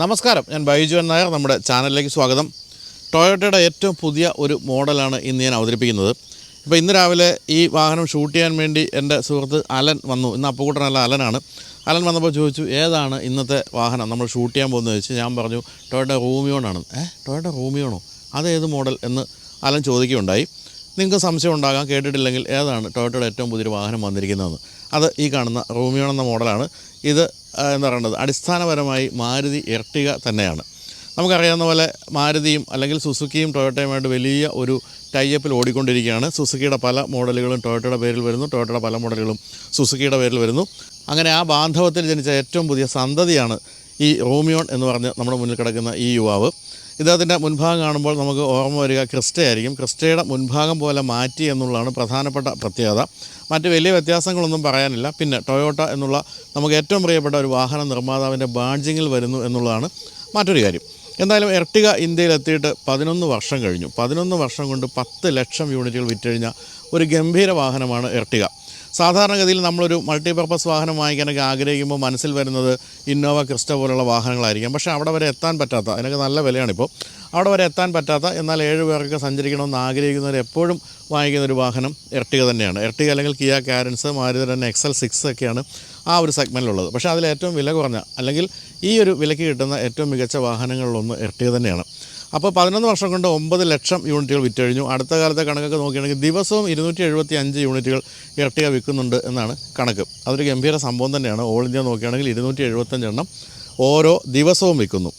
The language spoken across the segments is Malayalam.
നമസ്കാരം. ഞാൻ ബൈജുവൻ നായർ. നമ്മുടെ ചാനലിലേക്ക് സ്വാഗതം. ടൊയോട്ടയുടെ ഏറ്റവും പുതിയ ഒരു മോഡലാണ് ഇന്ന് ഞാൻ അവതരിപ്പിക്കുന്നത്. ഇപ്പോൾ ഇന്ന് രാവിലെ ഈ വാഹനം ഷൂട്ട് ചെയ്യാൻ വേണ്ടി എന്റെ സുഹൃത്ത് അലൻ വന്നു. ഇന്ന് അപ്പുകൂട്ടനല്ല അലനാണ്. അലൻ വന്നപ്പോൾ ചോദിച്ചു ഏതാണ് ഇന്നത്തെ വാഹനം? നമ്മൾ ഷൂട്ട് ചെയ്യാൻ പോകുന്നത് ചോദിച്ചു. ഞാൻ പറഞ്ഞു ടൊയോട്ട റൂമിയോണാണ്. ഏ? ടൊയോട്ട റൂമിയോണോ? അതേത് മോഡൽ? എന്ന് അലൻ ചോദിക്കുകയുണ്ടായി. നിങ്ങൾക്ക് സംശയം ഉണ്ടാകാം കേട്ടിട്ടില്ലെങ്കിൽ ഏതാണ് ടൊയോട്ടയുടെ ഏറ്റവും പുതിയൊരു വാഹനം വന്നിരിക്കുന്നതെന്ന്. അത് ഈ കാണുന്ന റൂമിയോൺ എന്ന മോഡലാണ്. ഇത് എന്ന് പറയുന്നത് അടിസ്ഥാനപരമായി മാരുതി എർട്ടിക തന്നെയാണ്. നമുക്കറിയാവുന്ന പോലെ മാരുതിയും അല്ലെങ്കിൽ സുസുക്കിയും ടൊയോട്ടയുമായിട്ട് വലിയ ഒരു ടൈപ്പിൽ ഓടിക്കൊണ്ടിരിക്കുകയാണ്. സുസുക്കിയുടെ പല മോഡലുകളും ടൊയോട്ടയുടെ പേരിൽ വരുന്നു. ടൊയോട്ടയുടെ പല മോഡലുകളും സുസുക്കിയുടെ പേരിൽ വരുന്നു. അങ്ങനെ ആ ബാന്ധവത്തിൽ ജനിച്ച ഏറ്റവും പുതിയ സന്തതിയാണ് ഈ റോമിയോൺ എന്ന് പറഞ്ഞ് നമ്മുടെ മുന്നിൽ കിടക്കുന്ന ഈ യുവാവ്. ഇദ്ദേഹത്തിന്റെ മുൻഭാഗം കാണുമ്പോൾ നമുക്ക് ഓർമ്മ വരിക ക്രിസ്റ്റയായിരിക്കും. ക്രിസ്റ്റയുടെ മുൻഭാഗം പോലെ മാറ്റി എന്നുള്ളതാണ് പ്രധാനപ്പെട്ട പ്രത്യേകത. മറ്റ് വലിയ വ്യത്യാസങ്ങളൊന്നും പറയാനില്ല. പിന്നെ ടൊയോട്ട എന്നുള്ള നമുക്ക് ഏറ്റവും പ്രിയപ്പെട്ട ഒരു വാഹന നിർമ്മാതാവിന്റെ ബാഡ്ജിങ്ങിൽ വരുന്നു എന്നുള്ളതാണ് മറ്റൊരു കാര്യം. എന്തായാലും എർട്ടിക ഇന്ത്യയിൽ എത്തിയിട്ട് പതിനൊന്ന് വർഷം കഴിഞ്ഞു. പതിനൊന്ന് വർഷം കൊണ്ട് പത്ത് ലക്ഷം യൂണിറ്റുകൾ വിറ്റഴിഞ്ഞ ഒരു ഗംഭീര വാഹനമാണ് എർട്ടിക സാധാരണഗതിയിൽ നമ്മളൊരു മൾട്ടിപർപ്പസ് വാഹനം വാങ്ങിക്കാനൊക്കെ ആഗ്രഹിക്കുമ്പോൾ മനസ്സിൽ വരുന്നത് ഇന്നോവ ക്രിസ്റ്റ പോലുള്ള വാഹനങ്ങളായിരിക്കും. പക്ഷേ അവിടെ വരെ എത്താൻ പറ്റാത്ത അതിനൊക്കെ നല്ല വിലയാണിപ്പോൾ. അവിടെ വരെ എത്താൻ പറ്റാത്ത എന്നാൽ ഏഴ് പേർക്ക് സഞ്ചരിക്കണമെന്ന് ആഗ്രഹിക്കുന്നവർ എപ്പോഴും വാങ്ങിക്കുന്ന ഒരു വാഹനം എർട്ടിക തന്നെയാണ്. എർട്ടിക അല്ലെങ്കിൽ കിയ കാരൻസ് മാരുതി തന്നെ എക്സൽ സിക്സ് ഒക്കെയാണ് ആ ഒരു സെഗ്മെന്റിലുള്ളത് പക്ഷേ അതിൽ ഏറ്റവും വില കുറഞ്ഞ അല്ലെങ്കിൽ ഈ ഒരു വിലയ്ക്ക് കിട്ടുന്ന ഏറ്റവും മികച്ച വാഹനങ്ങളിലൊന്ന് എർട്ടിക തന്നെയാണ്. അപ്പോൾ പതിനൊന്ന് വർഷം കൊണ്ട് ഒമ്പത് ലക്ഷം യൂണിറ്റുകൾ വിറ്റഴിഞ്ഞു. അടുത്ത കാലത്തെ കണക്കൊക്കെ നോക്കുകയാണെങ്കിൽ ദിവസവും ഇരുന്നൂറ്റി എഴുപത്തി അഞ്ച് യൂണിറ്റുകൾ ഇരട്ടിക വിൽക്കുന്നുണ്ട് എന്നാണ് കണക്ക്. അതൊരു ഗംഭീര സംഭവം തന്നെയാണ്. ഓൾ ഇന്ത്യ നോക്കുകയാണെങ്കിൽ ഇരുന്നൂറ്റി എഴുപത്തഞ്ചെണ്ണം ഓരോ ദിവസവും വിൽക്കുന്നു.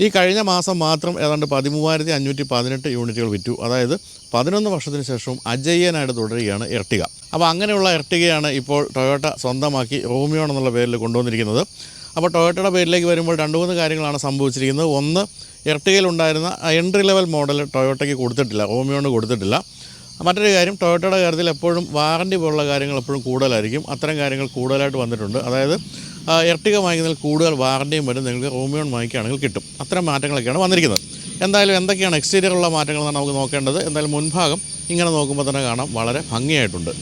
ഈ കഴിഞ്ഞ മാസം മാത്രം ഏതാണ്ട് പതിമൂവായിരത്തി അഞ്ഞൂറ്റി പതിനെട്ട് യൂണിറ്റുകൾ വിറ്റു. അതായത് പതിനൊന്ന് വർഷത്തിന് ശേഷവും അജയ്യനായിട്ട് തുടരുകയാണ് എർട്ടിക അപ്പോൾ അങ്ങനെയുള്ള എർട്ടികയാണ് ഇപ്പോൾ ടൊയോട്ട സ്വന്തമാക്കി റോമിയോൺ എന്നുള്ള പേരിൽ കൊണ്ടുവന്നിരിക്കുന്നത്. അപ്പോൾ ടൊയോട്ടയുടെ പേരിലേക്ക് വരുമ്പോൾ രണ്ട് മൂന്ന് കാര്യങ്ങളാണ് സംഭവിച്ചിരിക്കുന്നത്. ഒന്ന് എർട്ടികയിലുണ്ടായിരുന്ന എൻട്രി ലെവൽ മോഡൽ ടൊയോട്ടയ്ക്ക് കൊടുത്തിട്ടില്ല ഓമിയോണ് കൊടുത്തിട്ടില്ല. മറ്റൊരു കാര്യം ടൊയോട്ടയുടെ കാര്യത്തിൽ എപ്പോഴും വാറന്റി പോലുള്ള കാര്യങ്ങൾ എപ്പോഴും കൂടുതലായിരിക്കും. അത്തരം കാര്യങ്ങൾ കൂടുതലായിട്ട് വന്നിട്ടുണ്ട്. അതായത് എർട്ടിക വാങ്ങിക്കുന്നതിൽ കൂടുതൽ വാറന്റിയും വരും. നിങ്ങൾക്ക് റോമിയോൺ വാങ്ങിക്കുകയാണെങ്കിൽ കിട്ടും. അത്തരം മാറ്റങ്ങളൊക്കെയാണ് വന്നിരിക്കുന്നത്. എന്തായാലും എന്തൊക്കെയാണ് എക്സ്റ്റീരിയറുള്ള മാറ്റങ്ങൾ എന്നാണ് നമുക്ക് നോക്കേണ്ടത്. എന്തായാലും മുൻഭാഗം ഇങ്ങനെ നോക്കുമ്പോൾ തന്നെ കാണാം. വളരെ ഭംഗിയായിട്ടുണ്ട്.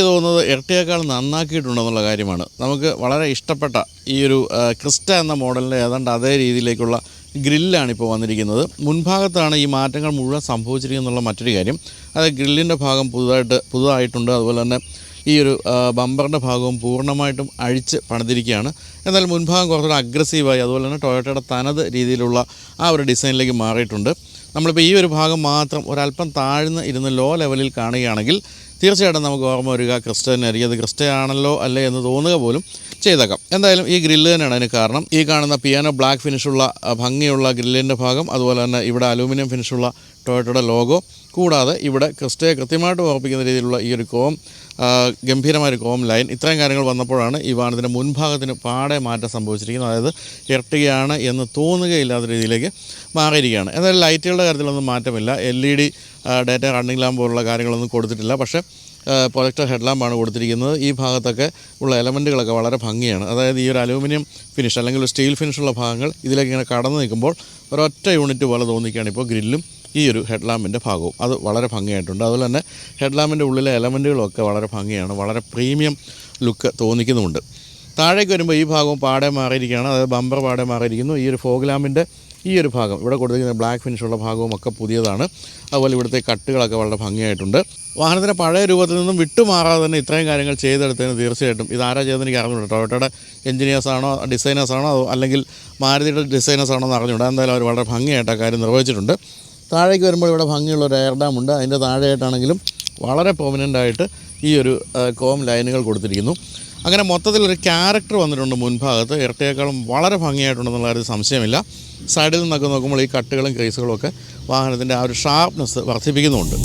എനിക്ക് തോന്നുന്നത് ഇരട്ടിയേക്കാൾ നന്നാക്കിയിട്ടുണ്ടെന്നുള്ള കാര്യമാണ്. നമുക്ക് വളരെ ഇഷ്ടപ്പെട്ട ഈ ഒരു ക്രിസ്റ്റ എന്ന മോഡലിന്റെ ഏതാണ്ട് അതേ രീതിയിലേക്കുള്ള ഗ്രില്ലാണ് ഇപ്പോൾ വന്നിരിക്കുന്നത്. മുൻഭാഗത്താണ് ഈ മാറ്റങ്ങൾ മുഴുവൻ സംഭവിച്ചിരിക്കുന്നുള്ള മറ്റൊരു കാര്യം. അത് ഗ്രില്ലിന്റെ ഭാഗം പുതുതായിട്ട് പുതുതായിട്ടുണ്ട്. അതുപോലെ തന്നെ ഈ ഒരു ബമ്പറിന്റെ ഭാഗവും പൂർണമായിട്ടും അഴിച്ച് പണിതിരിക്കുകയാണ്. എന്നാൽ മുൻഭാഗം കുറച്ചുകൂടെ അഗ്രസീവായി അതുപോലെ തന്നെ ടൊയോട്ടയുടെ തനത് രീതിയിലുള്ള ആ ഒരു ഡിസൈനിലേക്ക് മാറിയിട്ടുണ്ട്. നമ്മളിപ്പോൾ ഈ ഒരു ഭാഗം മാത്രം ഒരല്പം താഴ്ന്ന് ഇരുന്ന് ലോ ലെവലിൽ കാണുകയാണെങ്കിൽ തീർച്ചയായിട്ടും നമുക്ക് ഓർമ്മ വരിക ക്രിസ്റ്റ തന്നെയായിരിക്കും അത് ക്രിസ്റ്റയാണല്ലോ അല്ലേ എന്ന് തോന്നുക പോലും ചെയ്തേക്കാം. എന്തായാലും ഈ ഗ്രില്ല് തന്നെയാണ് അതിന് കാരണം. ഈ കാണുന്ന പിയാനോ ബ്ലാക്ക് ഫിനിഷുള്ള ഭംഗിയുള്ള ഗ്രില്ലിന്റെ ഭാഗം അതുപോലെ തന്നെ ഇവിടെ അലൂമിനിയം ഫിനിഷുള്ള ടൊയോട്ടയുടെ ലോഗോ കൂടാതെ ഇവിടെ ക്രിസ്റ്റയെ കൃത്യമായിട്ട് ഓർപ്പിക്കുന്ന രീതിയിലുള്ള ഈ ഒരു കോം ഗംഭീരമായ ഒരു കോം ലൈൻ. ഇത്രയും കാര്യങ്ങൾ വന്നപ്പോഴാണ് ഈ വാഹനത്തിന്റെ മുൻഭാഗത്തിന് പാടെ മാറ്റം സംഭവിച്ചിരിക്കുന്നത്. അതായത് ഇരട്ടുകയാണ് എന്ന് തോന്നുകയില്ലാത്ത രീതിയിലേക്ക് മാറിയിരിക്കുകയാണ്. എന്തായാലും ലൈറ്റുകളുടെ കാര്യത്തിലൊന്നും മാറ്റമില്ല. L E D daytime running lamp പോലുള്ള കാര്യങ്ങളൊന്നും കൊടുത്തിട്ടില്ല. പക്ഷേ പ്രൊജക്ടർ ഹെഡ് ലാമ്പാണ് കൊടുത്തിരിക്കുന്നത്. ഈ ഭാഗത്തൊക്കെ ഉള്ള എലമെന്റുകളൊക്കെ വളരെ ഭംഗിയാണ്. അതായത് ഈ ഒരു അലൂമിനിയം ഫിനിഷ് അല്ലെങ്കിൽ ഒരു സ്റ്റീൽ ഫിനിഷുള്ള ഭാഗങ്ങൾ ഇതിലേക്ക് ഇങ്ങനെ കടന്നു നിൽക്കുമ്പോൾ ഒരൊറ്റ യൂണിറ്റ് പോലെ തോന്നിക്കുകയാണ് ഇപ്പോൾ ഗ്രില്ലും ഈ ഒരു ഹെഡ് ലാമ്പിന്റെ ഭാഗവും. അത് വളരെ ഭംഗിയായിട്ടുണ്ട്. അതുപോലെ തന്നെ ഹെഡ് ലാമ്പിന്റെ ഉള്ളിലെ എലമെന്റുകളൊക്കെ വളരെ ഭംഗിയാണ്. വളരെ പ്രീമിയം ലുക്ക് തോന്നിക്കുന്നുമുണ്ട്. താഴേക്ക് വരുമ്പോൾ ഈ ഭാഗവും പാടെ മാറിയിരിക്കുകയാണ്. അതായത് ബമ്പർ പാടെ മാറിയിരിക്കുന്നു. ഈ ഒരു ഫോഗ് ലാമ്പിന്റെ ഈ ഒരു ഭാഗം. ഇവിടെ കൊടുത്തിരിക്കുന്ന ബ്ലാക്ക് ഫിനിഷുള്ള ഭാഗവും ഒക്കെ പുതിയതാണ്. അതുപോലെ ഇവിടുത്തെ കട്ടുകളൊക്കെ വളരെ ഭംഗിയായിട്ടുണ്ട്. വാഹനത്തിന്റെ പഴയ രൂപത്തിൽ നിന്നും വിട്ടുമാറാതെ തന്നെ ഇത്രയും കാര്യങ്ങൾ ചെയ്തെടുത്തതിന് തീർച്ചയായിട്ടും ഇത് ആരാ എനിക്ക് അറിഞ്ഞുണ്ട് ടൊയോട്ടയുടെ എഞ്ചിനീയേഴ്സാണോ ഡിസൈനേഴ്സാണോ അല്ലെങ്കിൽ മാരുതിയുടെ ഡിസൈനേഴ്സാണോ എന്ന് അറിഞ്ഞുണ്ട് എന്തായാലും അവർ വളരെ ഭംഗിയായിട്ട് ആ കാര്യം നിർവഹിച്ചിട്ടുണ്ട്. താഴേക്ക് വരുമ്പോൾ ഇവിടെ ഭംഗിയുള്ള ഒരു എയർ ഡാം ഉണ്ട്. അതിന്റെ താഴെയായിട്ടാണെങ്കിലും വളരെ പെർമനന്റ് ആയിട്ട് ഈ ഒരു കോം ലൈനുകൾ കൊടുത്തിരിക്കുന്നു. അങ്ങനെ മൊത്തത്തിൽ ഒരു ക്യാരക്ടർ വന്നിട്ടുണ്ട് മുൻഭാഗത്ത്. ഇരട്ടയേക്കാളും വളരെ ഭംഗിയായിട്ടുണ്ടെന്നുള്ള ഒരു സംശയമില്ല. സൈഡിൽ നിന്നൊക്കെ നോക്കുമ്പോൾ ഈ കട്ടുകളും ക്രീസുകളും ഒക്കെ വാഹനത്തിന്റെ ആ ഒരു ഷാർപ്നെസ് വർദ്ധിപ്പിക്കുന്നുണ്ട്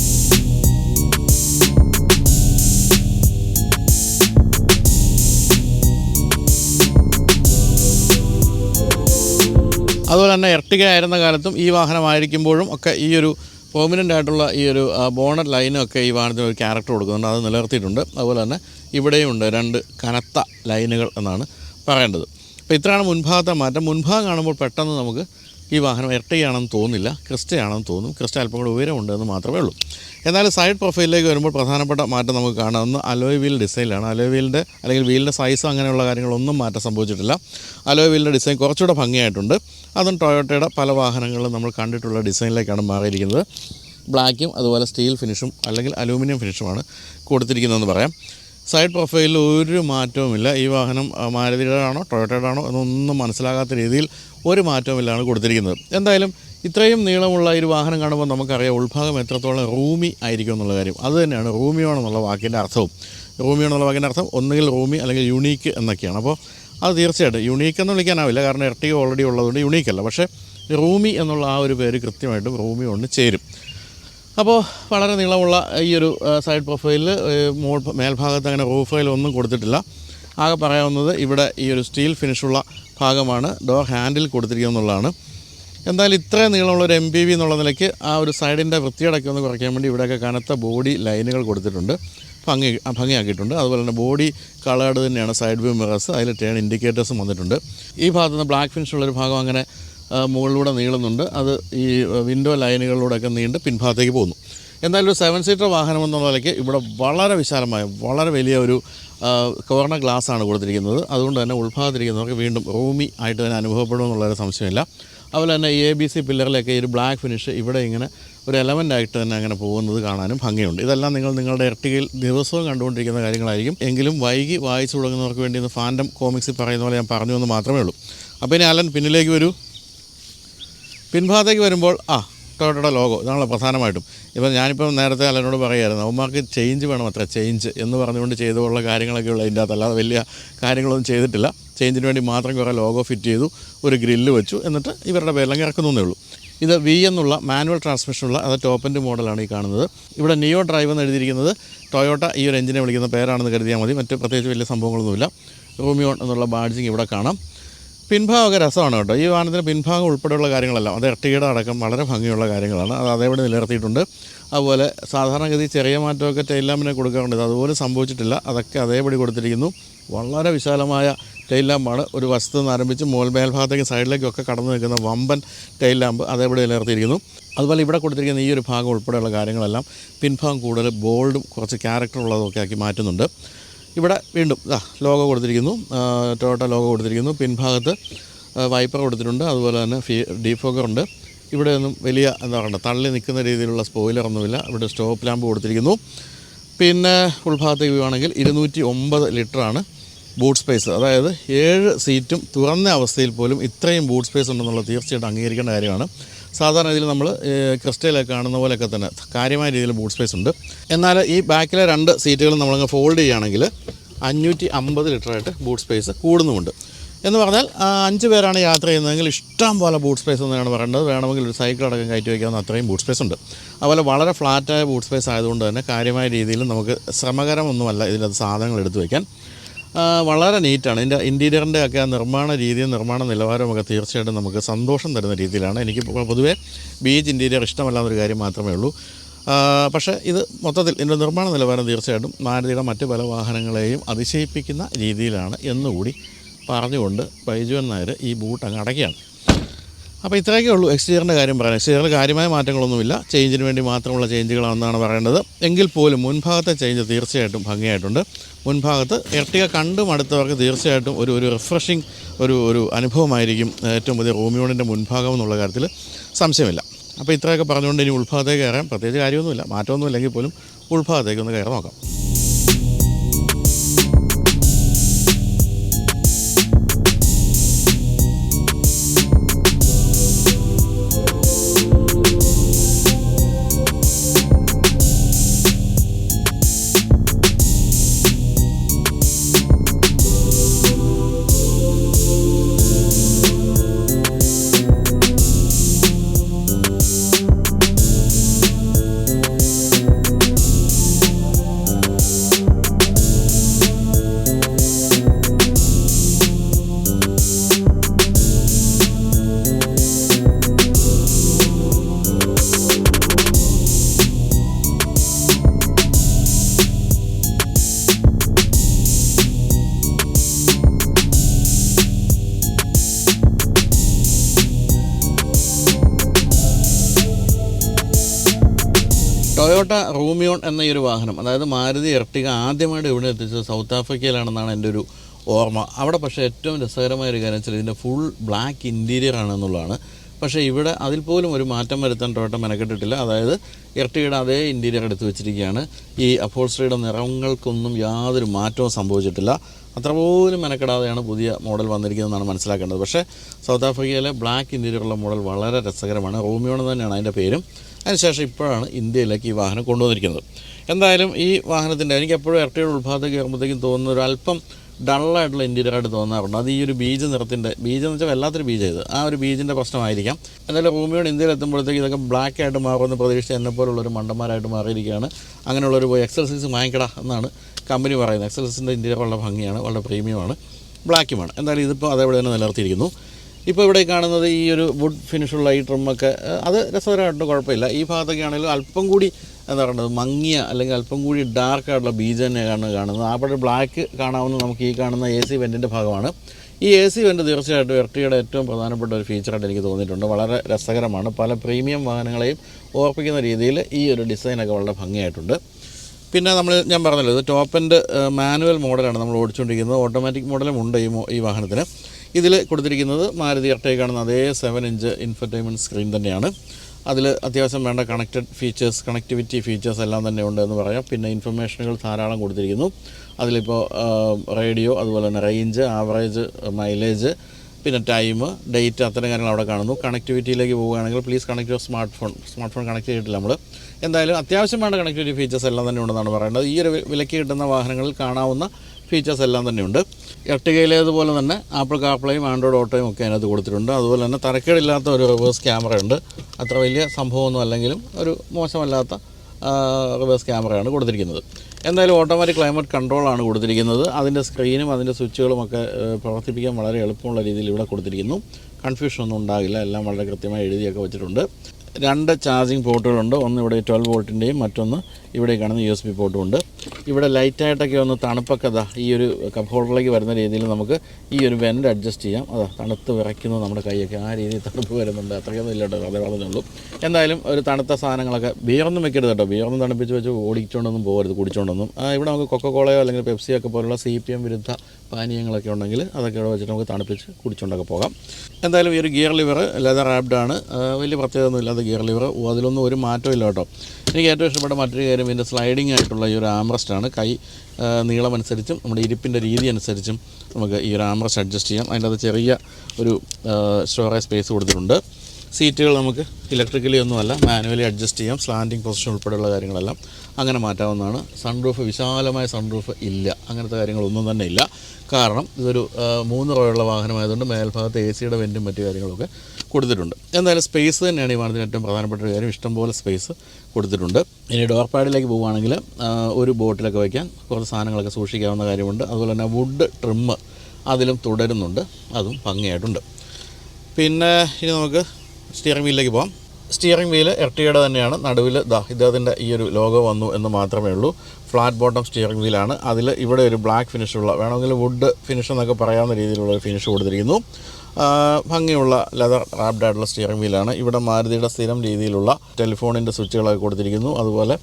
അതുപോലെ തന്നെ എർട്ടിക ആയിരുന്ന കാലത്തും ഈ വാഹനമായിരിക്കുമ്പോഴും ഒക്കെ ഈ ഒരു പെർമനന്റ് ആയിട്ടുള്ള ഈ ഒരു ബോണർ ലൈനൊക്കെ ഈ വാഹനത്തിന് ഒരു ക്യാരക്ടർ കൊടുക്കുന്നുണ്ട്. അത് നിലനിർത്തിയിട്ടുണ്ട്. അതുപോലെ തന്നെ ഇവിടെയും ഉണ്ട് രണ്ട് കനത്ത ലൈനുകൾ എന്നാണ് പറയേണ്ടത്. അപ്പോൾ ഇത്രയാണ് മുൻഭാഗത്തെ മാറ്റം. മുൻഭാഗം കാണുമ്പോൾ പെട്ടെന്ന് നമുക്ക് ഈ വാഹനം ഇരട്ടയാണെന്ന് തോന്നില്ല ക്രിസ്റ്റയാണെന്ന് തോന്നും. ക്രിസ്റ്റ അല്പം കൂടെ ഉയരമുണ്ട് എന്ന് മാത്രമേ ഉള്ളൂ. എന്നാൽ സൈഡ് പ്രൊഫൈലിലേക്ക് വരുമ്പോൾ പ്രധാനപ്പെട്ട മാറ്റം നമുക്ക് കാണാവുന്ന അലോയ് വീൽ ഡിസൈനിലാണ് അലോയ് വീലിന്റെ അല്ലെങ്കിൽ വീലിന്റെ സൈസ് അങ്ങനെയുള്ള കാര്യങ്ങളൊന്നും മാറ്റം സംഭവിച്ചിട്ടില്ല. അലോയ് വീലിന്റെ ഡിസൈൻ കുറച്ചുകൂടെ ഭംഗിയായിട്ടുണ്ട്. അതും ടൊയോട്ടയുടെ പല വാഹനങ്ങളിലും നമ്മൾ കണ്ടിട്ടുള്ള ഡിസൈനിലേക്കാണ് മാറിയിരിക്കുന്നത്. ബ്ലാക്കും അതുപോലെ സ്റ്റീൽ ഫിനിഷും അല്ലെങ്കിൽ അലൂമിനിയം ഫിനിഷുമാണ് കൊടുത്തിരിക്കുന്നതെന്ന് പറയാം. സൈഡ് പ്രൊഫൈലിൽ ഒരു മാറ്റവുമില്ല. ഈ വാഹനം മാരുതിയുടേതാണോ മാരുതിയുടെ ആണോ ടൊയോട്ടയുടെ ആണോ എന്നൊന്നും മനസ്സിലാകാത്ത രീതിയിൽ ഒരു മാറ്റവുമില്ലാണ് കൊടുത്തിരിക്കുന്നത്. എന്തായാലും ഇത്രയും നീളമുള്ള ഒരു വാഹനം കാണുമ്പോൾ നമുക്കറിയാം ഉൾഭാഗം എത്രത്തോളം റൂമി ആയിരിക്കും എന്നുള്ള കാര്യം. അത് തന്നെയാണ് റൂമിയോ എന്നുള്ള വാക്കിന്റെ അർത്ഥവും. റൂമിയോ എന്നുള്ള വാക്കിന്റെ അർത്ഥം ഒന്നുകിൽ റൂമി അല്ലെങ്കിൽ യുണീക്ക് എന്നൊക്കെയാണ്. അപ്പോൾ അത് തീർച്ചയായിട്ടും യുണീക്ക് എന്ന് വിളിക്കാനാവില്ല. കാരണം ഇരട്ടിക ഓൾറെഡി ഉള്ളതുകൊണ്ട് യുണീക്ക് അല്ല പക്ഷേ റൂമി എന്നുള്ള ആ ഒരു പേര് കൃത്യമായിട്ടും റൂമി കൊണ്ട് ചേരും. അപ്പോൾ വളരെ നീളമുള്ള ഈ ഒരു സൈഡ് പ്രൊഫൈലിൽ മോൾ മേൽഭാഗത്ത് അങ്ങനെ റെയിൽ ഒന്നും കൊടുത്തിട്ടില്ല. ആകെ പറയാവുന്നത് ഇവിടെ ഈ ഒരു സ്റ്റീൽ ഫിനിഷുള്ള ഭാഗമാണ്. ഡോർ ഹാൻഡിൽ കൊടുത്തിരിക്കുക എന്നുള്ളതാണ്. എന്തായാലും ഇത്രയും നീളമുള്ള ഒരു എം പി വി എന്നുള്ള നിലയ്ക്ക് ആ ഒരു സൈഡിന്റെ വൃത്തിയടക്കം ഒന്ന് കുറയ്ക്കാൻ വേണ്ടി ഇവിടെയൊക്കെ കനത്ത ബോഡി ലൈനുകൾ കൊടുത്തിട്ടുണ്ട്. ഭംഗി ഭംഗിയാക്കിയിട്ടുണ്ട്. അതുപോലെ തന്നെ ബോഡി കളേർഡ് തന്നെയാണ് സൈഡ് വ്യൂ മിറേഴ്സ് അതിൽ ടേൺ ഇൻഡിക്കേറ്റേഴ്സും വന്നിട്ടുണ്ട്. ഈ ഭാഗത്തുനിന്ന് ബ്ലാക്ക് ഫിനിഷുള്ളൊരു ഭാഗം അങ്ങനെ മുകളിലൂടെ നീളുന്നുണ്ട്. അത് ഈ വിൻഡോ ലൈനുകളിലൂടെയൊക്കെ നീണ്ട് പിൻഭാഗത്തേക്ക് പോകുന്നു. എന്തായാലും ഒരു സെവൻ സീറ്റർ വാഹനം എന്നുള്ള നിലയ്ക്ക് ഇവിടെ വളരെ വിശാലമായ വളരെ വലിയ ഒരു കോർണർ ഗ്ലാസ് ആണ് കൊടുത്തിരിക്കുന്നത്. അതുകൊണ്ട് തന്നെ ഉൾഭാഗത്തിരിക്കുന്നവർക്ക് വീണ്ടും റൂമി ആയിട്ട് തന്നെ അനുഭവപ്പെടുമെന്നുള്ളൊരു സംശയമില്ല. അതുപോലെ തന്നെ എ ബി സി പില്ലറിലൊക്കെ ഒരു ബ്ലാക്ക് ഫിനിഷ് ഇവിടെ ഇങ്ങനെ ഒരു എലമെന്റ് ആയിട്ട് തന്നെ അങ്ങനെ പോകുന്നത് കാണാനും ഭംഗിയുണ്ട്. ഇതെല്ലാം നിങ്ങൾ നിങ്ങളുടെ ഇരട്ടികയിൽ ദിവസവും കണ്ടുകൊണ്ടിരിക്കുന്ന കാര്യങ്ങളായിരിക്കും. എങ്കിലും വൈകി വായിച്ചു തുടങ്ങുന്നവർക്ക് വേണ്ടി ഇന്ന് ഫാൻഡം കോമിക്സിൽ പറയുന്ന പോലെ ഞാൻ പറഞ്ഞു എന്ന് മാത്രമേ ഉള്ളൂ. അപ്പോൾ ഇനി അലൻ പിന്നിലേക്ക് വരൂ. പിൻഭാഗത്തേക്ക് വരുമ്പോൾ ആ ടൊയോട്ടയുടെ ലോഗോ ഇതാണല്ലോ പ്രധാനമായിട്ടും. ഇപ്പം ഞാനിപ്പം നേരത്തെ അലനോട് പറയുമായിരുന്നു അവന്മാർക്ക് ചേഞ്ച് വേണം അത്ര ചേഞ്ച് എന്ന് പറഞ്ഞുകൊണ്ട് ചെയ്തുള്ള കാര്യങ്ങളൊക്കെ ഉള്ള അതിന്റെ അകത്ത്. അല്ലാതെ വലിയ കാര്യങ്ങളൊന്നും ചെയ്തിട്ടില്ല. ചേഞ്ചിന് വേണ്ടി മാത്രം കുറേ ലോഗോ ഫിറ്റ് ചെയ്തു ഒരു ഗ്രില്ല് വെച്ചു എന്നിട്ട് ഇവരുടെ പേരിലങ്ങ് ഇറക്കുന്നേ ഉള്ളൂ. ഇത് വി എന്നുള്ള മാനുവൽ ട്രാൻസ്മിഷനുള്ള അത് ടോപ്പ് എൻഡ് മോഡലാണ് ഈ കാണുന്നത്. ഇവിടെ നിയോ ഡ്രൈവ് എന്ന് എഴുതിയിരിക്കുന്നത് ടൊയോട്ട ഈ ഒരു എഞ്ചിനെ വിളിക്കുന്ന പേരാണെന്ന് കരുതിയാൽ മതി. മറ്റ് പ്രത്യേകിച്ച് വലിയ സംഭവങ്ങളൊന്നുമില്ല. റൂമിയോൺ എന്നുള്ള ബാഡ്ജിങ് ഇവിടെ കാണാം. പിൻഭാഗമൊക്കെ രസമാണ് കേട്ടോ. ഈ വാഹനത്തിന് പിൻഭാഗം ഉൾപ്പെടെയുള്ള കാര്യങ്ങളെല്ലാം അത് ഇരട്ടിയുടെ അടക്കം വളരെ ഭംഗിയുള്ള കാര്യങ്ങളാണ്. അത് അതേപടി നിലനിർത്തിയിട്ടുണ്ട്. അതുപോലെ സാധാരണഗതി ചെറിയ മാറ്റമൊക്കെ ടൈലാമ്പിനെ കൊടുക്കാറുണ്ട്. ഇത് അതുപോലെ സംഭവിച്ചിട്ടില്ല. അതൊക്കെ അതേപടി കൊടുത്തിരിക്കുന്നു. വളരെ വിശാലമായ ടൈൽ ലാമ്പാണ് ഒരു വശത്ത് നിന്ന് ആരംഭിച്ച് മേൽഭാഗത്തേക്കും മേൽഭാഗത്തേക്ക് സൈഡിലേക്കൊക്കെ കടന്നു നിൽക്കുന്ന വമ്പൻ ടൈൽ ലാമ്പ് അതേപടി നിലനിർത്തിയിരിക്കുന്നു. അതുപോലെ ഇവിടെ കൊടുത്തിരിക്കുന്ന ഈ ഒരു ഭാഗം ഉൾപ്പെടെയുള്ള കാര്യങ്ങളെല്ലാം പിൻഭാഗം കൂടുതൽ ബോൾഡും കുറച്ച് ക്യാരക്ടർ ഉള്ളതൊക്കെ ആക്കി മാറ്റുന്നുണ്ട്. ഇവിടെ വീണ്ടും ഇതാ ലോഗോ കൊടുത്തിരിക്കുന്നു. ടൊയോട്ട ലോഗോ കൊടുത്തിരിക്കുന്നു. പിൻഭാഗത്ത് വൈപ്പർ കൊടുത്തിട്ടുണ്ട്. അതുപോലെ തന്നെ ഫീ ഡീഫോഗർ ഉണ്ട്. ഇവിടെ ഒന്നും വലിയ എന്താ പറയുക തള്ളി നിൽക്കുന്ന രീതിയിലുള്ള സ്പോയിലറൊന്നുമില്ല ഇവിടെ സ്റ്റോപ്പ് ലാമ്പ് കൊടുത്തിരിക്കുന്നു. പിന്നെ ഉൾഭാഗത്തേക്ക് പോവുകയാണെങ്കിൽ ഇരുന്നൂറ്റി ഒമ്പത് ലിറ്ററാണ് ബൂട്ട് സ്പേസ് അതായത് ഏഴ് സീറ്റും തുറന്ന അവസ്ഥയിൽ പോലും ഇത്രയും ബൂട്ട് സ്പേസ് ഉണ്ടെന്നുള്ളത് തീർച്ചയായിട്ടും അംഗീകരിക്കേണ്ട കാര്യമാണ്. സാധാരണ ഇതിൽ നമ്മൾ ക്രിസ്റ്റയിലൊക്കെ കാണുന്ന പോലെയൊക്കെ തന്നെ കാര്യമായ രീതിയിൽ ബൂട്ട് സ്പേസ് ഉണ്ട്. എന്നാൽ ഈ ബാക്കിലെ രണ്ട് സീറ്റുകൾ നമ്മളങ്ങ് ഫോൾഡ് ചെയ്യുകയാണെങ്കിൽ അഞ്ഞൂറ്റി അമ്പത് ലിറ്ററായിട്ട് ബൂട്ട് സ്പേസ് കൂടുന്നുമുണ്ട്. എന്ന് പറഞ്ഞാൽ അഞ്ച് പേരാണ് യാത്ര ചെയ്യുന്നതെങ്കിൽ ഇഷ്ടം പോലെ ബൂട്ട് സ്പേസ് എന്നാണ് പറയേണ്ടത് വേണമെങ്കിൽ ഒരു സൈക്കിൾ അടക്കം കയറ്റി വയ്ക്കാവുന്ന അത്രയും ബൂട്ട് സ്പേസ് ഉണ്ട്. അതുപോലെ വളരെ ഫ്ലാറ്റായ ബൂട്ട് സ്പേസ് ആയതുകൊണ്ട് തന്നെ കാര്യമായ രീതിയിൽ നമുക്ക് ശ്രമകരമൊന്നുമല്ല ഇതിനകത്ത് സാധനങ്ങൾ എടുത്തു വയ്ക്കാൻ. വളരെ നീറ്റാണ്. ഇതിന്റെ ഇന്റീരിയറിന്റെ ഒക്കെ ആ നിർമ്മാണ രീതിയും നിർമ്മാണ നിലവാരവുമൊക്കെ തീർച്ചയായിട്ടും നമുക്ക് സന്തോഷം തരുന്ന രീതിയിലാണ്. എനിക്ക് പൊതുവേ ബീച്ച് ഇന്റീരിയർ ഇഷ്ടമല്ലാത്തൊരു കാര്യം മാത്രമേ ഉള്ളൂ. പക്ഷേ ഇത് മൊത്തത്തിൽ ഇതിന്റെ നിർമ്മാണ നിലവാരം തീർച്ചയായിട്ടും മാരുതിയുടെ മറ്റ് പല വാഹനങ്ങളെയും അതിശയിപ്പിക്കുന്ന രീതിയിലാണ് എന്നുകൂടി പറഞ്ഞുകൊണ്ട് ബൈജുവൻ നായർ ഈ ബൂട്ട് അങ്ങ് അടയ്ക്കുകയാണ്. അപ്പോൾ ഇത്രയൊക്കെ ഉള്ളൂ എക്സ്റ്റീരിയറിന്റെ കാര്യം പറയാൻ എക്സ്റ്റീരിയറിൽ കാര്യമായ മാറ്റങ്ങളൊന്നുമില്ല. ചേഞ്ചിന് വേണ്ടി മാത്രമുള്ള ചേഞ്ചുകളാണെന്നാണ് പറയേണ്ടത്. എങ്കിൽ പോലും മുൻഭാഗത്തെ ചേഞ്ച് തീർച്ചയായിട്ടും ഭംഗിയായിട്ടുണ്ട്. മുൻഭാഗത്ത് ഇരട്ടിക കണ്ടും അടുത്തവർക്ക് തീർച്ചയായിട്ടും ഒരു ഒരു റിഫ്രഷിങ് ഒരു ഒരു അനുഭവമായിരിക്കും ഏറ്റവും പുതിയ റോമിയോണിന്റെ മുൻഭാഗം എന്നുള്ള കാര്യത്തിൽ സംശയമില്ല. അപ്പോൾ ഇത്രയൊക്കെ പറഞ്ഞുകൊണ്ട് ഇനി ഉൾഭാഗത്തേക്ക് കയറാം. പ്രത്യേകിച്ച് കാര്യമൊന്നുമില്ല. മാറ്റമൊന്നുമില്ലെങ്കിൽ പോലും ഉൾഭാഗത്തേക്ക് ഒന്ന് കയറി നോക്കാം. ടൊയോട്ട റൂമിയോൺ എന്ന ഈ ഒരു വാഹനം അതായത് മാരുതി എർട്ടിക ആദ്യമായിട്ട് ഇവിടെ എത്തിച്ചത് സൗത്ത് ആഫ്രിക്കയിലാണെന്നാണ് എന്റെ ഒരു ഓർമ്മ. അവിടെ പക്ഷേ ഏറ്റവും രസകരമായ ഒരു കാര്യം വെച്ചാൽ ഇതിന്റെ ഫുൾ ബ്ലാക്ക് ഇന്റീരിയർ ആണെന്നുള്ളതാണ് പക്ഷേ ഇവിടെ അതിൽ പോലും ഒരു മാറ്റം വരുത്താൻ ടൊയോട്ട മെനക്കെട്ടിട്ടില്ല. അതായത് എർട്ടിയുടെ അതേ ഇന്റീരിയർ എടുത്ത് വെച്ചിരിക്കുകയാണ്. ഈ അപ്പോൾസ്ട്രിയുടെ നിറങ്ങൾക്കൊന്നും യാതൊരു മാറ്റവും സംഭവിച്ചിട്ടില്ല. അത്രപോലും മെനക്കെടാതെയാണ് പുതിയ മോഡൽ വന്നിരിക്കുന്നതെന്നാണ് മനസ്സിലാക്കേണ്ടത്. പക്ഷേ സൗത്ത് ആഫ്രിക്കയിലെ ബ്ലാക്ക് ഇന്റീരിയറുള്ള മോഡൽ വളരെ രസകരമാണ്. റോമിയോൺ തന്നെയാണ് അതിന്റെ പേരും. അതിനുശേഷം ഇപ്പോഴാണ് ഇന്ത്യയിലേക്ക് ഈ വാഹനം കൊണ്ടുവന്നിരിക്കുന്നത്. എന്തായാലും ഈ വാഹനത്തിന്റെ എനിക്ക് എപ്പോഴും ഇരട്ടയുടെ ഉത്ഭാഗത്തേക്ക് കയറുമ്പോഴത്തേക്കും തോന്നുന്ന ഒരു അല്പം ഡള്ളായിട്ടുള്ള ഇന്റീരിയറായിട്ട് തോന്നാറുണ്ട്. അത് ഈ ഒരു ബീജ് നിറത്തിന്റെ എന്ന് വെച്ചാൽ വല്ലാത്തൊരു ബീജ് ഇത്. ആ ഒരു ബീജിന്റെ പ്രശ്നമായിരിക്കാം. എന്നാലും റൂമിയോട് ഇന്ത്യയിൽ എത്തുമ്പോഴത്തേക്ക് ഇതൊക്കെ ബ്ലാക്ക് ആയിട്ട് മാറുമെന്ന് പ്രതീക്ഷിച്ച് എന്നെ പോലുള്ളൊരു മണ്ടന്മാരായിട്ട് മാറിയിരിക്കുകയാണ്. അങ്ങനെയുള്ളൊരു എക്സൽ സിക്സ് വാങ്ങിക്കടാ എന്നാണ് കമ്പനി പറയുന്നത്. എക്സൽ സിക്സിന്റെ ഇന്റീരിയർ വളരെ ഭംഗിയാണ് വളരെ പ്രീമിയമാണ് ബ്ലാക്കുമാണ് എന്തായാലും ഇതിപ്പോൾ അതേപോലെ തന്നെ നിലനിർത്തിയിരിക്കുന്നു. ഇപ്പോൾ ഇവിടെ കാണുന്നത് ഈ ഒരു വുഡ് ഫിനിഷുള്ള ഈ ട്രിമ്മൊക്കെ അത് രസകരമായിട്ട് കുഴപ്പമില്ല. ഈ ഭാഗത്തൊക്കെ ആണെങ്കിലും അല്പം കൂടി എന്താ പറയുന്നത് മങ്ങിയ അല്ലെങ്കിൽ അല്പം കൂടി ഡാർക്ക് ആയിട്ടുള്ള ബീജ് തന്നെയാണ് കാണുന്നത്. അവിടെ ബ്ലാക്ക് കാണാവുന്ന നമുക്ക് ഈ കാണുന്ന എ സി വെന്റിന്റെ ഭാഗമാണ്. ഈ എ സി വെന്റ് തീർച്ചയായിട്ടും എർട്ടിയുടെ ഏറ്റവും പ്രധാനപ്പെട്ട ഒരു ഫീച്ചറായിട്ട് എനിക്ക് തോന്നിയിട്ടുണ്ട്. വളരെ രസകരമാണ്. പല പ്രീമിയം വാഹനങ്ങളെയും ഓർപ്പിക്കുന്ന രീതിയിൽ ഈ ഒരു ഡിസൈനൊക്കെ വളരെ ഭംഗിയായിട്ടുണ്ട്. പിന്നെ നമ്മൾ ഞാൻ പറഞ്ഞല്ലോ ഇത് ടോപ്പ് എൻഡ് മാനുവൽ മോഡലാണ് നമ്മൾ ഓടിച്ചുകൊണ്ടിരിക്കുന്നത്. ഓട്ടോമാറ്റിക് മോഡലും ഉണ്ട് ഈ ഈ വാഹനത്തിന്. ഇതിൽ കൊടുത്തിരിക്കുന്നത് മാരുതി എർട്ടയിൽ കാണുന്ന അതേ സെവൻ ഇഞ്ച് ഇൻഫർടൈൻമെന്റ് സ്ക്രീൻ തന്നെയാണ്. അതിൽ അത്യാവശ്യം വേണ്ട കണക്റ്റഡ് ഫീച്ചേഴ്സ് കണക്ടിവിറ്റി ഫീച്ചേഴ്സ് എല്ലാം തന്നെ ഉണ്ട് എന്ന് പറയാം. പിന്നെ ഇൻഫർമേഷനുകൾ ധാരാളം കൊടുത്തിരിക്കുന്നു. അതിലിപ്പോൾ റേഡിയോ അതുപോലെ തന്നെ റേഞ്ച് ആവറേജ് മൈലേജ് പിന്നെ ടൈം ഡേറ്റ് അത്തരം കാര്യങ്ങൾ അവിടെ കാണുന്നു. കണക്ടിവിറ്റിയിലേക്ക് പോവുകയാണെങ്കിൽ please connect your smart phone smart phone connect ചെയ്തിട്ടില്ല നമ്മൾ എന്തായാലും അത്യാവശ്യം വേണ്ട കണക്ടിവിറ്റി ഫീച്ചേഴ്സ് എല്ലാം തന്നെ ഉണ്ടെന്നാണ് പറയേണ്ടത്. ഈ ഒരു വിലയ്ക്ക് കിട്ടുന്ന വാഹനങ്ങളിൽ കാണാവുന്ന ഫീച്ചേഴ്സ് എല്ലാം തന്നെ ഉണ്ട്. എർട്ടികയിലേതുപോലെ തന്നെ ആപ്പിൾ കാർപ്ലേയും ആൻഡ്രോയിഡ് ഓട്ടോയും ഒക്കെ അതിനകത്ത് കൊടുത്തിട്ടുണ്ട്. അതുപോലെ തന്നെ തരക്കേടില്ലാത്ത ഒരു റിവേഴ്സ് ക്യാമറ ഉണ്ട്. അത്ര വലിയ സംഭവമൊന്നും അല്ലെങ്കിലും ഒരു മോശമല്ലാത്ത റിവേഴ്സ് ക്യാമറയാണ് കൊടുത്തിരിക്കുന്നത്. എന്തായാലും ഓട്ടോമാറ്റിക് ക്ലൈമറ്റ് കൺട്രോളാണ് കൊടുത്തിരിക്കുന്നത്. അതിന്റെ സ്ക്രീനും അതിന്റെ സ്വിച്ചുകളും ഒക്കെ പ്രവർത്തിപ്പിക്കാൻ വളരെ എളുപ്പമുള്ള രീതിയിൽ ഇവിടെ കൊടുത്തിരിക്കുന്നു. കൺഫ്യൂഷൻ ഒന്നും ഉണ്ടാകില്ല. എല്ലാം വളരെ കൃത്യമായി എഴുതിയൊക്കെ വെച്ചിട്ടുണ്ട്. രണ്ട് ചാർജിങ് പോർട്ടുകളുണ്ട്. ഒന്ന് ഇവിടെ ട്വൽവ് വോൾട്ടിന്റെയും മറ്റൊന്ന് ഇവിടെ കാണുന്ന യു എസ് ബി പോർട്ടും ഉണ്ട്. ഇവിടെ ലൈറ്റായിട്ടൊക്കെ ഒന്ന് തണുപ്പൊക്കെ അതാ ഈ ഒരു കപ്പ് ഹോൾഡറിലേക്ക് വരുന്ന രീതിയിൽ നമുക്ക് ഈ ഒരു വെന്റ് അഡ്ജസ്റ്റ് ചെയ്യാം. അതാ തണുത്ത് വിറയ്ക്കുന്നു നമ്മുടെ കൈയൊക്കെ. ആ രീതിയിൽ തണുപ്പ് വരുന്നുണ്ട്. അത്രയൊന്നും ഇല്ല കേട്ടോ അതേ പറഞ്ഞുള്ളൂ. എന്തായാലും ഒരു തണുത്ത സാധനങ്ങളൊക്കെ ബിയറൊന്നും വെക്കരുത് കേട്ടോ. ബിയറൊന്നും തണുപ്പിച്ച് വെച്ച് ഓടിച്ചുകൊണ്ടൊന്നും പോകരുത് കുടിച്ചുകൊണ്ടൊന്നും ഇവിടെ നമുക്ക് കൊക്കക്കോളയോ അല്ലെങ്കിൽ പെപ്സിയൊക്കെ പോലുള്ള സി പി എം വിരുദ്ധ പാനീയങ്ങളൊക്കെ ഉണ്ടെങ്കിൽ അതൊക്കെ ഇവിടെ വെച്ചിട്ട് നമുക്ക് തണുപ്പിച്ച് കുടിച്ചുകൊണ്ടൊക്കെ പോകാം. എന്തായാലും ഈ ഒരു ഗിയർ ലിവർ ലെതർ ആപ്ഡാണ് വലിയ പ്രത്യേകത ഒന്നും ഇല്ലാത്ത ഗിയർ ലിവർ അതിലൊന്നും ഒരു മാറ്റമില്ല കേട്ടോ. എനിക്ക് ഏറ്റവും ഇഷ്ടപ്പെട്ട മറ്റൊരു കാര്യം ഇതിന്റെ സ്ലൈഡിംഗ് ആയിട്ടുള്ള ഈ ഒരു ആംറസ്റ്റ് ആണ്. കൈ നീളം നീളമനുസരിച്ചും നമ്മുടെ ഇരിപ്പിന്റെ രീതി അനുസരിച്ചും നമുക്ക് ഈ ഒരു ആംറസ്റ്റ് അഡ്ജസ്റ്റ് ചെയ്യാം. അതിന്റെ അത് ചെറിയ ഒരു സ്റ്റോറേജ് സ്പേസ് കൊടുത്തിട്ടുണ്ട്. സീറ്റുകൾ നമുക്ക് ഇലക്ട്രിക്കലി ഒന്നുമല്ല മാനുവലി അഡ്ജസ്റ്റ് ചെയ്യാം. സ്ലാൻഡിങ് പൊസിഷൻ ഉൾപ്പെടെയുള്ള കാര്യങ്ങളെല്ലാം അങ്ങനെ മാറ്റാവുന്നതാണ്. സൺറൂഫ് വിശാലമായ സൺറൂഫ് ഇല്ല. അങ്ങനത്തെ കാര്യങ്ങളൊന്നും തന്നെ ഇല്ല. കാരണം ഇതൊരു മൂന്ന് റോയുള്ള വാഹനമായതുകൊണ്ട് മേൽഭാഗത്ത് എ സിയുടെ വെന്റും മറ്റു കാര്യങ്ങളൊക്കെ കൊടുത്തിട്ടുണ്ട്. എന്തായാലും സ്പേസ് തന്നെയാണ് ഈ വാഹനത്തിന് ഏറ്റവും പ്രധാനപ്പെട്ട ഒരു കാര്യം. ഇഷ്ടംപോലെ സ്പേസ് കൊടുത്തിട്ടുണ്ട്. ഇനി ഡോർ പാഡിലേക്ക് പോവുകയാണെങ്കിൽ ഒരു ബോട്ടിലൊക്കെ വയ്ക്കാൻ കുറച്ച് സാധനങ്ങളൊക്കെ സൂക്ഷിക്കാവുന്ന കാര്യമുണ്ട്. അതുപോലെ തന്നെ വുഡ് ട്രിമ്മ് അതിലും തുടരുന്നുണ്ട്. അതും ഭംഗിയായിട്ടുണ്ട്. പിന്നെ ഇനി നമുക്ക് സ്റ്റിയറിംഗ് വീലിലേക്ക് പോകാം സ്റ്റിയറിംഗ് വീൽ എർട്ടിയുടെ തന്നെയാണ്. നടുവിൽ ദാ ഇദ്ദേഹത്തിന്റെ ഈ ഒരു ലോഗോ വന്നു എന്ന് മാത്രമേ ഉള്ളൂ. ഫ്ലാറ്റ് ബോട്ടം സ്റ്റിയറിംഗ് വീലാണ് അതിൽ ഇവിടെ ഒരു ബ്ലാക്ക് ഫിനിഷുള്ള വേണമെങ്കിൽ വുഡ് ഫിനിഷ് എന്നൊക്കെ പറയാവുന്ന രീതിയിലുള്ള ഫിനിഷ് കൊടുത്തിരിക്കുന്നു. ഭംഗിയുള്ള ലെതർ റാപ്ഡ് ആയിട്ടുള്ള സ്റ്റിയറിംഗ് വീലാണ് ഇവിടെ മാരുതിയുടെ സ്ഥിരം രീതിയിലുള്ള ടെലിഫോണിന്റെ സ്വിച്ചുകളൊക്കെ കൊടുത്തിരിക്കുന്നു. അതുപോലെ